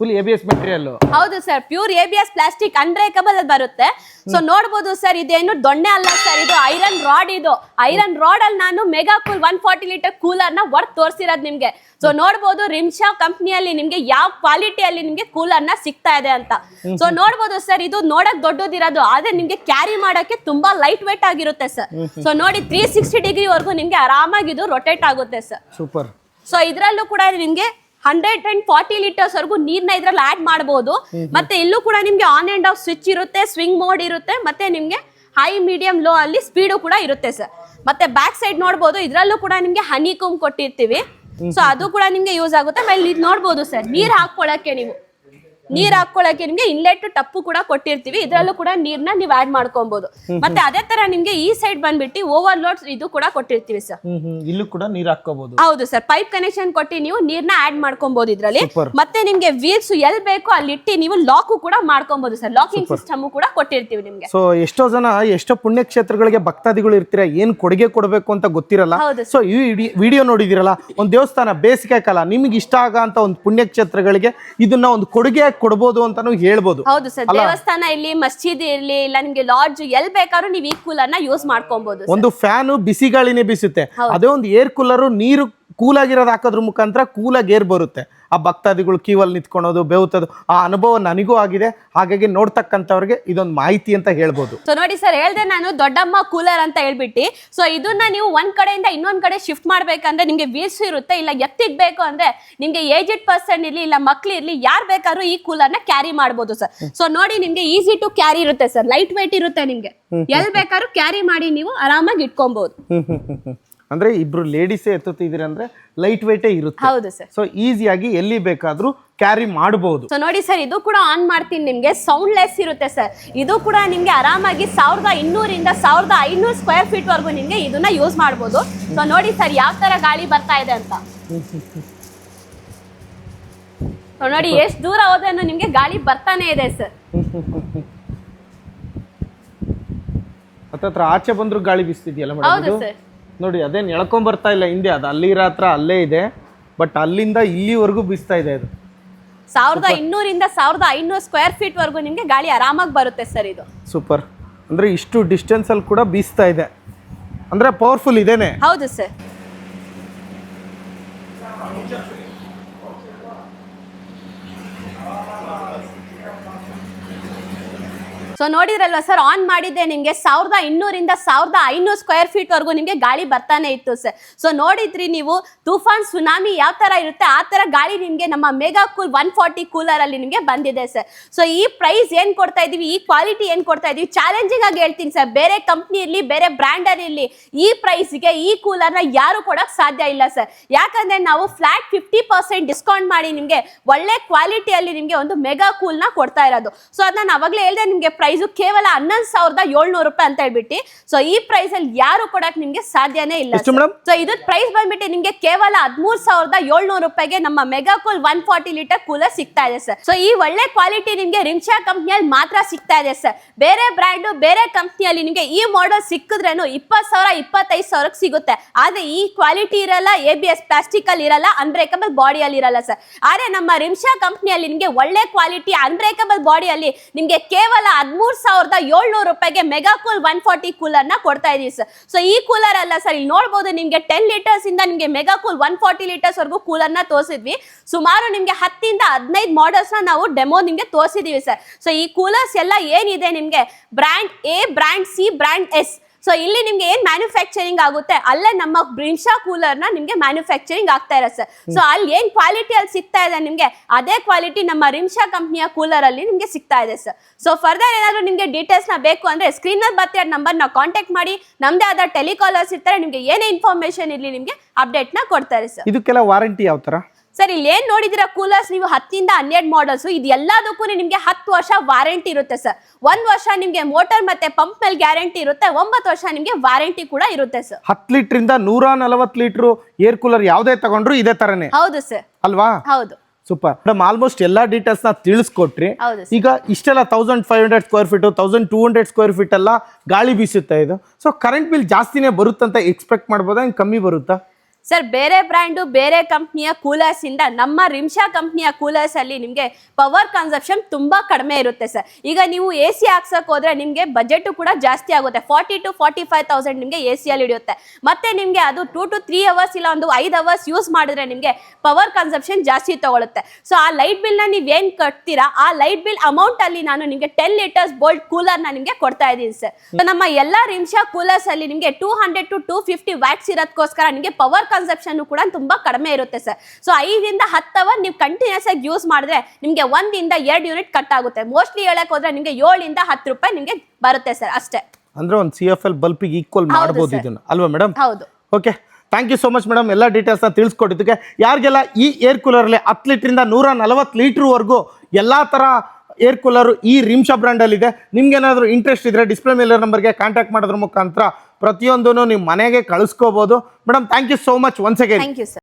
ಫುಲ್ ಎಬಿಎಸ್ ಮೆಟೀರಿಯಲ್ ಹೌದು sir pure ABS plastic unbreakable ಅಲ್ಲಿ ಬರುತ್ತೆ. ಸೊ ನೋಡ್ಬೋದು ಸರ್ ಇದೇನು ದೊಣ್ಣೆ ಅಲ್ಲ ಸರ್ ಇದು ಐರನ್ ರಾಡ್ ಇದು. ಐರನ್ ರಾಡ್ ಅಲ್ಲಿ ನಾನು mega cool one forty litre ಕೂಲರ್ನ work ತೋರಿಸಿರೋದು ನಿಮ್ಗೆ. ಸೊ ನೋಡ್ಬೋದು ರಿಮ್ಶಾ ಕಂಪ್ನಿಯಲ್ಲಿ ನಿಮ್ಗೆ ಯಾವ ಕ್ವಾಲಿಟಿಯಲ್ಲಿ ನಿಮ್ಗೆ ಕೂಲರ್ನ ಸಿಗ್ತಾ ಇದೆ ಅಂತ. ಸೊ ನೋಡ್ಬೋದು ಸರ್ ಇದು ನೋಡಕ್ ದೊಡ್ಡದಿರೋದು ಆದ್ರೆ ನಿಮ್ಗೆ ಕ್ಯಾರಿ ಮಾಡಕ್ಕೆ ತುಂಬಾ ಲೈಟ್ ವೇಟ್ ಆಗಿರುತ್ತೆ ಸರ್ ಸೊ ನೋಡಿ ತ್ರೀ ಸಿಕ್ಸ್ಟಿ ಡಿಗ್ರಿ ವರ್ಗೂ ನಿಮ್ಗೆ ಆರಾಮಾಗಿ ಇದು ರೊಟೇಟ್ ಆಗುತ್ತೆ ಸರ್ ಸೂಪರ್ ಸೊ ಇದ್ರಲ್ಲೂ ಕೂಡ ನಿಮ್ಗೆ ಹಂಡ್ರೆಡ್ ಅಂಡ್ ಫಾರ್ಟಿ ಲೀಟರ್ಸ್ ವರೆಗೂ ನೀರ್ನ ಇದ್ರಲ್ಲಿ ಆಡ್ ಮಾಡಬಹುದು ಮತ್ತೆ ಇಲ್ಲೂ ಕೂಡ ನಿಮ್ಗೆ ಆನ್ ಅಂಡ್ ಆಫ್ ಸ್ವಿಚ್ ಇರುತ್ತೆ ಸ್ವಿಂಗ್ ಮೋಡ್ ಇರುತ್ತೆ ಮತ್ತೆ ನಿಮ್ಗೆ ಹೈ ಮೀಡಿಯಂ ಲೋ ಅಲ್ಲಿ ಸ್ಪೀಡು ಕೂಡ ಇರುತ್ತೆ ಸರ್. ಮತ್ತೆ ಬ್ಯಾಕ್ ಸೈಡ್ ನೋಡಬಹುದು ಇದ್ರಲ್ಲೂ ಕೂಡ ನಿಮ್ಗೆ ಹನಿ ಕುಂಬ್ ಕೊಟ್ಟಿರ್ತೀವಿ. ಸೊ ಅದು ಕೂಡ ನಿಮ್ಗೆ ಯೂಸ್ ಆಗುತ್ತೆ. ಆಮೇಲೆ ನೋಡಬಹುದು ಸರ್ ನೀರ್ ಹಾಕೊಳಕ್ಕೆ ನೀವು. ನೀರ್ ಹಾಕೊಳಕ್ಕೆ ನಿಮ್ಗೆ ಇನ್ಲೆಟ್ ಟಪ್ಪು ಕೂಡ ಕೊಟ್ಟಿರ್ತೀವಿ. ಇದ್ರಲ್ಲೂ ಕೂಡ ನೀರ್ನ ನೀವ್ ಆಡ್ ಮಾಡ್ಕೊಬಹುದು ಮತ್ತೆ ಅದೇ ತರ ನಿಮ್ಗೆ ಈ ಸೈಡ್ ಬಂದ್ಬಿಟ್ಟು ಓವರ್ಲೋಡ್ ಇದು ಕೂಡ ಕೊಟ್ಟಿರ್ತೀವಿ ಸರ್ ಇಲ್ಲೂ ಕೂಡ ನೀರ್ ಹಾಕೋಬಹುದು ಹೌದು ಸರ್ ಪೈಪ್ ಕನೆಕ್ಷನ್ ಕೊಟ್ಟಿ ನೀವು ನೀರ್ನ ಆಡ್ ಮಾಡ್ಕೊಬಹುದು ಇದ್ರಲ್ಲಿ. ಮತ್ತೆ ನಿಮ್ಗೆ ವೀಲ್ಸ್ ಎಲ್ ಬೇಕು ಅಲ್ಲಿ ಇಟ್ಟು ನೀವು ಲಾಕು ಕೂಡ ಮಾಡ್ಕೊಬಹುದು ಸರ್ ಲಾಕಿಂಗ್ ಸಿಸ್ಟಮ್ ಕೂಡ ಕೊಟ್ಟಿರ್ತೀವಿ ನಿಮ್ಗೆ. ಸೊ ಎಷ್ಟೋ ಜನ ಎಷ್ಟೋ ಪುಣ್ಯಕ್ಷೇತ್ರಗಳಿಗೆ ಭಕ್ತಾದಿಗಳು ಇರ್ತೀರಾ? ಏನ್ ಕೊಡುಗೆ ಕೊಡಬೇಕು ಅಂತ ಗೊತ್ತಿರಲ್ಲ. ಸೊ ಈ ವಿಡಿಯೋ ನೋಡಿದಿರಲ್ಲ ಒಂದು ದೇವಸ್ಥಾನ ಬೇಸಿಗೆ ಕಾಲ ನಿಮ್ಗೆ ಇಷ್ಟ ಆಗಂತ ಒಂದು ಪುಣ್ಯಕ್ಷೇತ್ರಗಳಿಗೆ ಇದನ್ನ ಒಂದು ಕೊಡುಗೆ ಕೊಡ್ಬೋದು ಅಂತಾನು ಹೇಳ್ಬೋದು. ಹೌದು ಸರ್ ದೇವಸ್ಥಾನ ಇರ್ಲಿ ಮಸ್ಜಿದ್ ಇರ್ಲಿ ಇಲ್ಲ ನಿಮ್ಗೆ ಲಾಡ್ಜ್ ಎಲ್ ಬೇಕಾದ್ರು ನೀವು ಈ ಕೂಲರ್ನ ಯೂಸ್ ಮಾಡ್ಕೊಬಹುದು ಒಂದು ಫ್ಯಾನು ಬಿಸಿ ಗಾಳಿನೇ ಬೀಸುತ್ತೆ. ಅದೇ ಒಂದು ಏರ್ ಕೂಲರ್ ನೀರು ಕೂಲಾಗಿರೋದು ಹಾಕೋದ್ರ ಮುಖಾಂತರ ಕೂಲಾಗಿ ಏರ್ ಬರುತ್ತೆ. ಆ ಭಕ್ತಾದಿಗಳು ಕೀವಲ್ಲಿ ನಿಂತ್ಕೊಳೋದು ಬೆವುತದು ಆ ಅನುಭವ ನನಗೂ ಆಗಿದೆ. ಹಾಗಾಗಿ ನೋಡ್ತಕ್ಕಂಥವ್ರಿಗೆ ಇದೊಂದು ಮಾಹಿತಿ ಅಂತ ಹೇಳ್ಬೋದು. ಸೊ ನೋಡಿ ಸರ್ ಹೇಳ್ದೆ ನಾನು ದೊಡ್ಡಮ್ಮ ಕೂಲರ್ ಅಂತ ಹೇಳ್ಬಿಟ್ಟು. ಸೊ ಇದನ್ನ ನೀವು ಒಂದ್ ಕಡೆಯಿಂದ ಇನ್ನೊಂದ್ ಕಡೆ ಶಿಫ್ಟ್ ಮಾಡ್ಬೇಕಂದ್ರೆ ನಿಮ್ಗೆ ವೀಲ್ಸ್ ಇರುತ್ತೆ ಇಲ್ಲ ಎತ್ತಿಡ್ಬೇಕು ಅಂದ್ರೆ ನಿಮ್ಗೆ ಏಜೆಡ್ ಪರ್ಸನ್ ಇರ್ಲಿ ಇಲ್ಲ ಮಕ್ಳು ಇರ್ಲಿ ಯಾರ್ ಬೇಕಾದ್ರೂ ಈ ಕೂಲರ್ನ ಕ್ಯಾರಿ ಮಾಡ್ಬೋದು ಸರ್ ಸೊ ನೋಡಿ ನಿಮ್ಗೆ ಈಸಿ ಟು ಕ್ಯಾರಿ ಇರುತ್ತೆ ಸರ್ ಲೈಟ್ ವೇಟ್ ಇರುತ್ತೆ ನಿಮ್ಗೆ. ಎಲ್ ಬೇಕಾದ್ರೂ ಕ್ಯಾರಿ ಮಾಡಿ ನೀವು ಆರಾಮಾಗಿ ಇಟ್ಕೊಬಹುದು. ಅಂದ್ರೆ ಇಬ್ರು ಲೇಡೀಸೇ ಎತ್ತುತ್ತಿದ್ದೀರಿ ಅಂದ್ರೆ ಲೈಟ್ ವೇಟೇ ಇರುತ್ತೆ. ಹೌದು ಸರ್ ಸೊ ಈಸಿಯಾಗಿ ಎಲ್ಲಿ ಬೇಕಾದ್ರೂ ಕ್ಯಾರಿ ಮಾಡಬಹುದು ಸೊ ನೋಡಿ ಸರ್ ಇದು ಕೂಡ ಆನ್ ಮಾಡ್ತೀನಿ ನಿಮ್ಗೆ. ಸೌಂಡ್ ಲೆಸ್ ಇರುತ್ತೆ ಸರ್ ಇದು ಕೂಡ ನಿಮ್ಗೆ ಆರಾಮಾಗಿ ಸಾವಿರದ ಇನ್ನೂರಿಂದ ಸಾವಿರದ ಐನೂರು ಸ್ಕ್ವೇರ್ ಫೀಟ್ ವರೆಗೂ ನಿಮ್ಗೆ ಇದನ್ನ ಯೂಸ್ ಮಾಡ್ಬೋದು. ಸೊ ನೋಡಿ ಸರ್ ಯಾವ ತರ ಗಾಳಿ ಬರ್ತಾ ಇದೆ ಅಂತ. ಸೊ ನೋಡಿ ಎಷ್ಟು ದೂರ ಹೋದ್ರೂ ನಿಮ್ಗೆ ಗಾಳಿ ಬರ್ತಾನೆ ಇದೆ ಸರ್ ಹತ್ತತ್ರ ಆಚೆ ಬಂದ್ರು ಗಾಳಿ ಬೀಸ್ತಿದ್ಯಲ್ಲ ಮೇಡಮ್ ಹೌದು ಸರ್ ನೋಡಿ ಅದೇನು ಎಳ್ಕೊಂಬರ್ತಾ ಇಲ್ಲ ಹಿಂದೆ. ಅದು ಅಲ್ಲಿ ಹತ್ರ ಅಲ್ಲೇ ಇದೆ. ಬಟ್ ಅಲ್ಲಿಂದ ಇಲ್ಲಿವರೆಗೂ ಬೀಸ್ತಾ ಇದೆ ಅದು. ಸಾವಿರದ ಇನ್ನೂರಿಂದ ಸಾವಿರದ ಐನೂರು ಸ್ಕ್ವೇರ್ ಫೀಟ್ ವರೆಗೂ ನಿಮಗೆ ಗಾಳಿ ಆರಾಮಾಗಿ ಬರುತ್ತೆ ಸರ್ ಇದು. ಸೂಪರ್ ಅಂದರೆ ಇಷ್ಟು ಡಿಸ್ಟೆನ್ಸಲ್ಲಿ ಕೂಡ ಬೀಸ್ತಾ ಇದೆ. ಅಂದರೆ ಪವರ್ಫುಲ್ ಇದೇನೆ. ಹೌದು ಸರ್. ಸೊ ನೋಡಿದ್ರಲ್ವಾ ಸರ್ ಆನ್ ಮಾಡಿದ್ದೆ ನಿಮಗೆ ಸಾವಿರದ ಇನ್ನೂರಿಂದ ಸಾವಿರದ ಐನೂರು ಸ್ಕ್ವೇರ್ ಫೀಟ್ ವರೆಗೂ ನಿಮಗೆ ಗಾಳಿ ಬರ್ತಾನೆ ಇತ್ತು ಸರ್ ಸೊ ನೋಡಿದ್ರಿ ನೀವು ತುಫಾನ್ ಸುನಾಮಿ ಯಾವ ತರ ಇರುತ್ತೆ, ಆ ತರ ಗಾಳಿ ನಿಮಗೆ ನಮ್ಮ mega cool one forty cooler ಅಲ್ಲಿ ನಿಮಗೆ ಬಂದಿದೆ ಸರ್ ಸೊ ಈ ಪ್ರೈಸ್ ಏನ್ ಕೊಡ್ತಾ ಇದೀವಿ, ಈ ಕ್ವಾಲಿಟಿ ಏನ್ ಕೊಡ್ತಾ ಇದೀವಿ ಚಾಲೆಂಜಿಂಗ್ ಆಗಿ ಹೇಳ್ತೀನಿ ಸರ್ ಬೇರೆ ಕಂಪ್ನಿ ಇರ್ಲಿ, ಬೇರೆ ಬ್ರ್ಯಾಂಡರ್ ಇರ್ಲಿ, ಈ ಪ್ರೈಸ್ಗೆ ಈ ಕೂಲರ್ನ ಯಾರು ಕೊಡಕ್ ಸಾಧ್ಯ ಇಲ್ಲ ಸರ್ ಯಾಕಂದ್ರೆ ನಾವು ಫ್ಲಾಟ್ ಫಿಫ್ಟಿ ಪರ್ಸೆಂಟ್ ಡಿಸ್ಕೌಂಟ್ ಮಾಡಿ ನಿಮಗೆ ಒಳ್ಳೆ ಕ್ವಾಲಿಟಿಯಲ್ಲಿ ನಿಮಗೆ ಒಂದು ಮೆಗಾ ಕೂಲ್ನ ಕೊಡ್ತಾ ಇರೋದು. ಸೊ ಅದನ್ನ ನಾನು ಅವಾಗಲೇ ಹೇಳಿದೆ ನಿಮಗೆ ಪ್ರೈಸು ಕೇವಲ ಹನ್ನೊಂದು ಸಾವಿರದ ಏಳ್ನೂರು ರೂಪಾಯಿ ಅಂತ ಹೇಳ್ಬಿಟ್ಟು. ಸೊ ಈ ಪ್ರೈಸ್ ಅಲ್ಲಿ ಯಾರು ಕೊಡಕ್ ನಿಮ್ಗೆ ಸಾಧ್ಯನೇ ಇಲ್ಲ ಸೊ ಇದ್ ಪ್ರೈಸ್ ಬಂದ್ಬಿಟ್ಟು ನಿಮ್ಗೆ ಕೇವಲ ಹದಿಮೂರ್ ಸಾವಿರದ ಏಳ್ನೂರು ರೂಪಾಯಿಗೆ ನಮ್ಮ mega cool one forty litre cooler ಸಿಗ್ತಾ ಇದೆ ಸರ್ ಸೊ ಈ ಒಳ್ಳೆ ಕ್ವಾಲಿಟಿ ನಿಮ್ಗೆ ರಿಮ್ಶಾ ಕಂಪ್ನಿಯಲ್ಲಿ ಮಾತ್ರ ಸಿಗ್ತಾ ಇದೆ ಸರ್ ಬೇರೆ ಬ್ರ್ಯಾಂಡ್ ಬೇರೆ ಕಂಪ್ನಿಯಲ್ಲಿ ನಿಮ್ಗೆ ಈ ಮಾಡೆಲ್ ಸಿಕ್ಕಿದ್ರೇನು ಇಪ್ಪತ್ತು ಸಾವಿರ ಇಪ್ಪತ್ತೈದು ಸಾವಿರಕ್ಕೆ ಸಿಗುತ್ತೆ. ಆದ್ರೆ ಈ ಕ್ವಾಲಿಟಿ ಇರಲ್ಲ ಎ ಬಿ ಎಸ್ ಪ್ಲಾಸ್ಟಿಕ್ ಅಲ್ಲಿ ಇರಲ್ಲ ಅನ್ಬ್ರೇಕಬಲ್ ಬಾಡಿಯಲ್ಲಿ ಇರಲ್ಲ ಸರ್ ಆದ್ರೆ ನಮ್ಮ ರಿಮ್ಶಾ ಕಂಪ್ನಿಯಲ್ಲಿ ನಿಮ್ಗೆ ಒಳ್ಳೆ ಕ್ವಾಲಿಟಿ ಅನ್ಬ್ರೇಕಬಲ್ ಬಾಡಿಯಲ್ಲಿ ನಿಮ್ಗೆ ಕೇವಲ ಹದಿಮೂರ್ ಸಾವಿರದ ಏಳ್ನೂರು ರೂಪಾಯಿಗೆ ಮೆಗಾ ಕೂಲ್ ಒನ್ ಫಾರ್ಟಿ ಕೂಲರ್ನ ಕೊಡ್ತಾ ಇದೀವಿ ಸರ್. ಸೊ ಈ ಕೂಲರ್ ಅಲ್ಲ ಸರ್, ಇಲ್ಲಿ ನೋಡಬಹುದು ನಿಮಗೆ ಟೆನ್ ಲೀಟರ್ಸ್ ಇಂದ ನಿಮಗೆ mega cool one forty litres ವರೆಗೂ ಕೂಲರ್ನ ತೋರಿಸಿದ್ವಿ. ಸುಮಾರು ನಿಮಗೆ ಹತ್ತಿಂದ ಹದಿನೈದು ಮಾಡಲ್ಸ್ನ ನಾವು ಡೆಮೋ ನಿಮಗೆ ತೋರಿಸಿದೀವಿ ಸರ್. ಸೊ ಈ ಕೂಲರ್ಸ್ ಎಲ್ಲ ಏನಿದೆ ನಿಮಗೆ? Brand A brand C brand S so ಇಲ್ಲಿ ನಿಮ್ಗೆ ಏನ್ ಮ್ಯಾನುಫ್ಯಾಕ್ಚರಿಂಗ್ ಆಗುತ್ತೆ? ಅಲ್ಲೇ ನಮ್ಮ ಬ್ರಿನ್ಶಾ ಕೂಲರ್ನ ನಿಮ್ಗೆ ಮ್ಯಾನುಫ್ಯಾಕ್ಚರಿಂಗ್ ಆಗ್ತಾ ಇರತ್ತೆ ಸರ್ ಸೊ ಅಲ್ಲಿ ಏನ್ ಕ್ವಾಲಿಟಿ ಅಲ್ಲಿ ಸಿಗ್ತಾ ಇದೆ ನಿಮ್ಗೆ? ಅದೇ ಕ್ವಾಲಿಟಿ ನಮ್ಮ ರಿಮ್ಶಾ ಕಂಪ್ನಿಯ ಕೂಲರ್ ಅಲ್ಲಿ ನಿಮ್ಗೆ ಸಿಗ್ತಾ ಇದೆ ಸರ್ ಸೊ ಫರ್ದರ್ ಏನಾದ್ರು ನಿಮ್ಗೆ ಡೀಟೇಲ್ಸ್ನ ಬೇಕು ಅಂದ್ರೆ ಸ್ಕ್ರೀನ್ ಅಲ್ಲಿ ಬರ್ತಿರೋ ನಂಬರ್ನ ಕಾಂಟ್ಯಾಕ್ಟ್ ಮಾಡಿ. ನಮ್ದೇ ಆದ ಟೆಲಿಕಾಲರ್ಸ್ ಇರ್ತಾರೆ ನಿಮ್ಗೆ ಏನೇ ಇನ್ಫಾರ್ಮೇಶನ್ ಇರ್ಲಿ ನಿಮ್ಗೆ ಅಪ್ಡೇಟ್ನ ಕೊಡ್ತಾರೆ ಸರ್ ಇದಕ್ಕೆಲ್ಲ ವಾರಂಟಿ ಯಾವ ಥರ ಸರ್ ಇಲ್ಲಿ ಏನ್ ನೋಡಿದಿರ? ಕೂಲರ್ಸ್ ನೀವು ಹತ್ತಿಂದ ಹನ್ನೆರಡು ಮಾಡಲ್ಸ್ ಇದು ಎಲ್ಲದಕ್ಕೂ ನಿಮಗೆ ಹತ್ತು ವರ್ಷ ವಾರಂಟಿ ಇರುತ್ತೆ ಸರ್. ಒಂದ್ ವರ್ಷ ನಿಮಗೆ ಮೋಟರ್ ಮತ್ತೆ ಪಂಪ್ ಮೇಲೆ ಗ್ಯಾರಂಟಿ ಇರುತ್ತೆ ಒಂಬತ್ತು ವರ್ಷ ನಿಮಗೆ ವಾರಂಟಿ ಕೂಡ ಇರುತ್ತೆ ಸರ್. ಹತ್ತು ಇಂದ ನೂರ ನಲವತ್ತು ಲೀಟರ್ ಏರ್ ಕೂಲರ್ ಯಾವುದೇ ತಗೊಂಡ್ರು ಇದೇ ತರನೇ. ಹೌದು ಸರ್. ಅಲ್ವಾ? ಹೌದು. ಸೂಪರ್. ಮೇಡಮ್ ಆಲ್ಮೋಸ್ಟ್ ಡೀಟೇಲ್ಸ್ನ ತಿಳಿಸ್ಕೊಟ್ರಿ. ಹೌದು ಈಗ ಇಷ್ಟೆಲ್ಲ thousand five hundred square feet thousand two hundred square feet ಎಲ್ಲ ಗಾಳಿ ಬೀಸುತ್ತೆ ಇದು? ಸೊ ಕರೆಂಟ್ ಬಿಲ್ ಜಾಸ್ತಿನೇ ಬರುತ್ತಂತ ಎಕ್ಸ್ಪೆಕ್ಟ್ ಮಾಡ್ಬೋದಾ? ಹಿಂಗೆ ಕಮ್ಮಿ ಬರುತ್ತಾ? ಸರ್, ಬೇರೆ ಬ್ರ್ಯಾಂಡು, ಬೇರೆ ಕಂಪ್ನಿಯ ಕೂಲರ್ಸ್ ಇಂದ ನಮ್ಮ ರಿಮ್ಶಾ ಕಂಪ್ನಿಯ ಕೂಲರ್ಸ್ ಅಲ್ಲಿ ನಿಮಗೆ ಪವರ್ ಕನ್ಸಪ್ಷನ್ ತುಂಬಾ ಕಡಿಮೆ ಇರುತ್ತೆ ಸರ್. ಈಗ ನೀವು ಎ ಸಿ ಹಾಕ್ಸಕ್ ಹೋದ್ರೆ ನಿಮ್ಗೆ ಬಜೆಟ್ ಕೂಡ ಜಾಸ್ತಿ ಆಗುತ್ತೆ. Forty to forty five thousand ನಿಮಗೆ ಎ ಸಿ ಅಲ್ಲಿ ಹಿಡಿಯುತ್ತೆ. ಮತ್ತೆ ನಿಮಗೆ ಅದು ಟೂ ಟು ತ್ರೀ ಅವರ್ಸ್ ಇಲ್ಲ, ಒಂದು ಐದು ಅವರ್ಸ್ ಯೂಸ್ ಮಾಡಿದ್ರೆ ನಿಮಗೆ ಪವರ್ ಕನ್ಸಪ್ಷನ್ ಜಾಸ್ತಿ ತಗೊಳುತ್ತೆ. ಸೊ ಆ ಲೈಟ್ ಬಿಲ್ನ ನೀವ್ ಏನ್ ಕಟ್ತೀರಾ? ಆ ಲೈಟ್ ಬಿಲ್ ಅಮೌಂಟ್ ಅಲ್ಲಿ ನಾನು ನಿಮಗೆ ಟೆನ್ ಲೀಟರ್ಸ್ ಬೋಲ್ಟ್ ಕೂಲರ್ನ ನಿಮಗೆ ಕೊಡ್ತಾ ಇದ್ದೀನಿ ಸರ್. ನಮ್ಮ ಎಲ್ಲಾ ರಿಮ್ಶಾ ಕೂಲರ್ಸ್ ಅಲ್ಲಿ ನಿಮಗೆ two hundred to two fifty watts ಇರೋದಕ್ಕೋಸ್ಕರ ನಿಮಗೆ ಪವರ್ ಕನ್ಸಪ್ಷನ್ ಕೂಡ ತುಂಬಾ ಕಡಿಮೆ ಇರುತ್ತೆ ಸರ್ ಸೊ ಐದರಿಂದ ಹತ್ತು ಅವರ್ ನೀವು ಕಂಟಿನ್ಯೂಸ್ ಆಗಿ ಯೂಸ್ ಮಾಡಿದ್ರೆ ನಿಮಗೆ ಒಂದಿಂದ ಎರಡು ಯೂನಿಟ್ ಕಟ್ ಆಗುತ್ತೆ. ಮೋಸ್ಟ್ಲಿ ಹೇಳಕ್ ಹೋದ್ರೆ ನಿಮಗೆ ಏಳಿಂದ ಹತ್ತು ರೂಪಾಯಿ ನಿಮಗೆ ಬರುತ್ತೆ ಸರ್ ಅಷ್ಟೇ. ಅಂದ್ರೆ ಒಂದು ಸಿ ಎಫ್ ಎಲ್ ಬಲ್ಪಿಗೆ ಈಕ್ವಲ್ ಹೌದು ಮಾಡ್ಬೋದು sir. ಇದನ್ನ. ಅಲ್ವಾ ಮೇಡಮ್ ಹೌದು. Okay thank you so much madam ಎಲ್ಲ ಡೀಟೇಲ್ಸ್ನ ತಿಳಿಸ್ಕೊಟ್ಟಿದ್ದಕ್ಕೆ. ಯಾರಿಗೆಲ್ಲ ಈ ಏರ್ ಕೂಲರಲ್ಲಿ ಹತ್ತು ಲೀಟ್ರಿಂದ ನೂರ ನಲವತ್ತು ಲೀಟ್ರ್ವರೆಗೂ ಎಲ್ಲ ಥರ ಏರ್ ಕೂಲರು ಈ ರಿಮ್ಶಾ ಬ್ರ್ಯಾಂಡಲ್ಲಿದೆ ನಿಮ್ಗೇನಾದರೂ ಇಂಟ್ರೆಸ್ಟ್ ಇದ್ದರೆ ಡಿಸ್ಪ್ಲೇ ಮೇಲೆ ನಂಬರ್ಗೆ ಕಾಂಟ್ಯಾಕ್ಟ್ ಮಾಡೋದ್ರ ಮುಖಾಂತರ ಪ್ರತಿಯೊಂದೂ ನಿಮ್ಮ ಮನೆಗೆ ಕಳಿಸ್ಕೋಬೋದು. Madam thank you so much once again thank you sir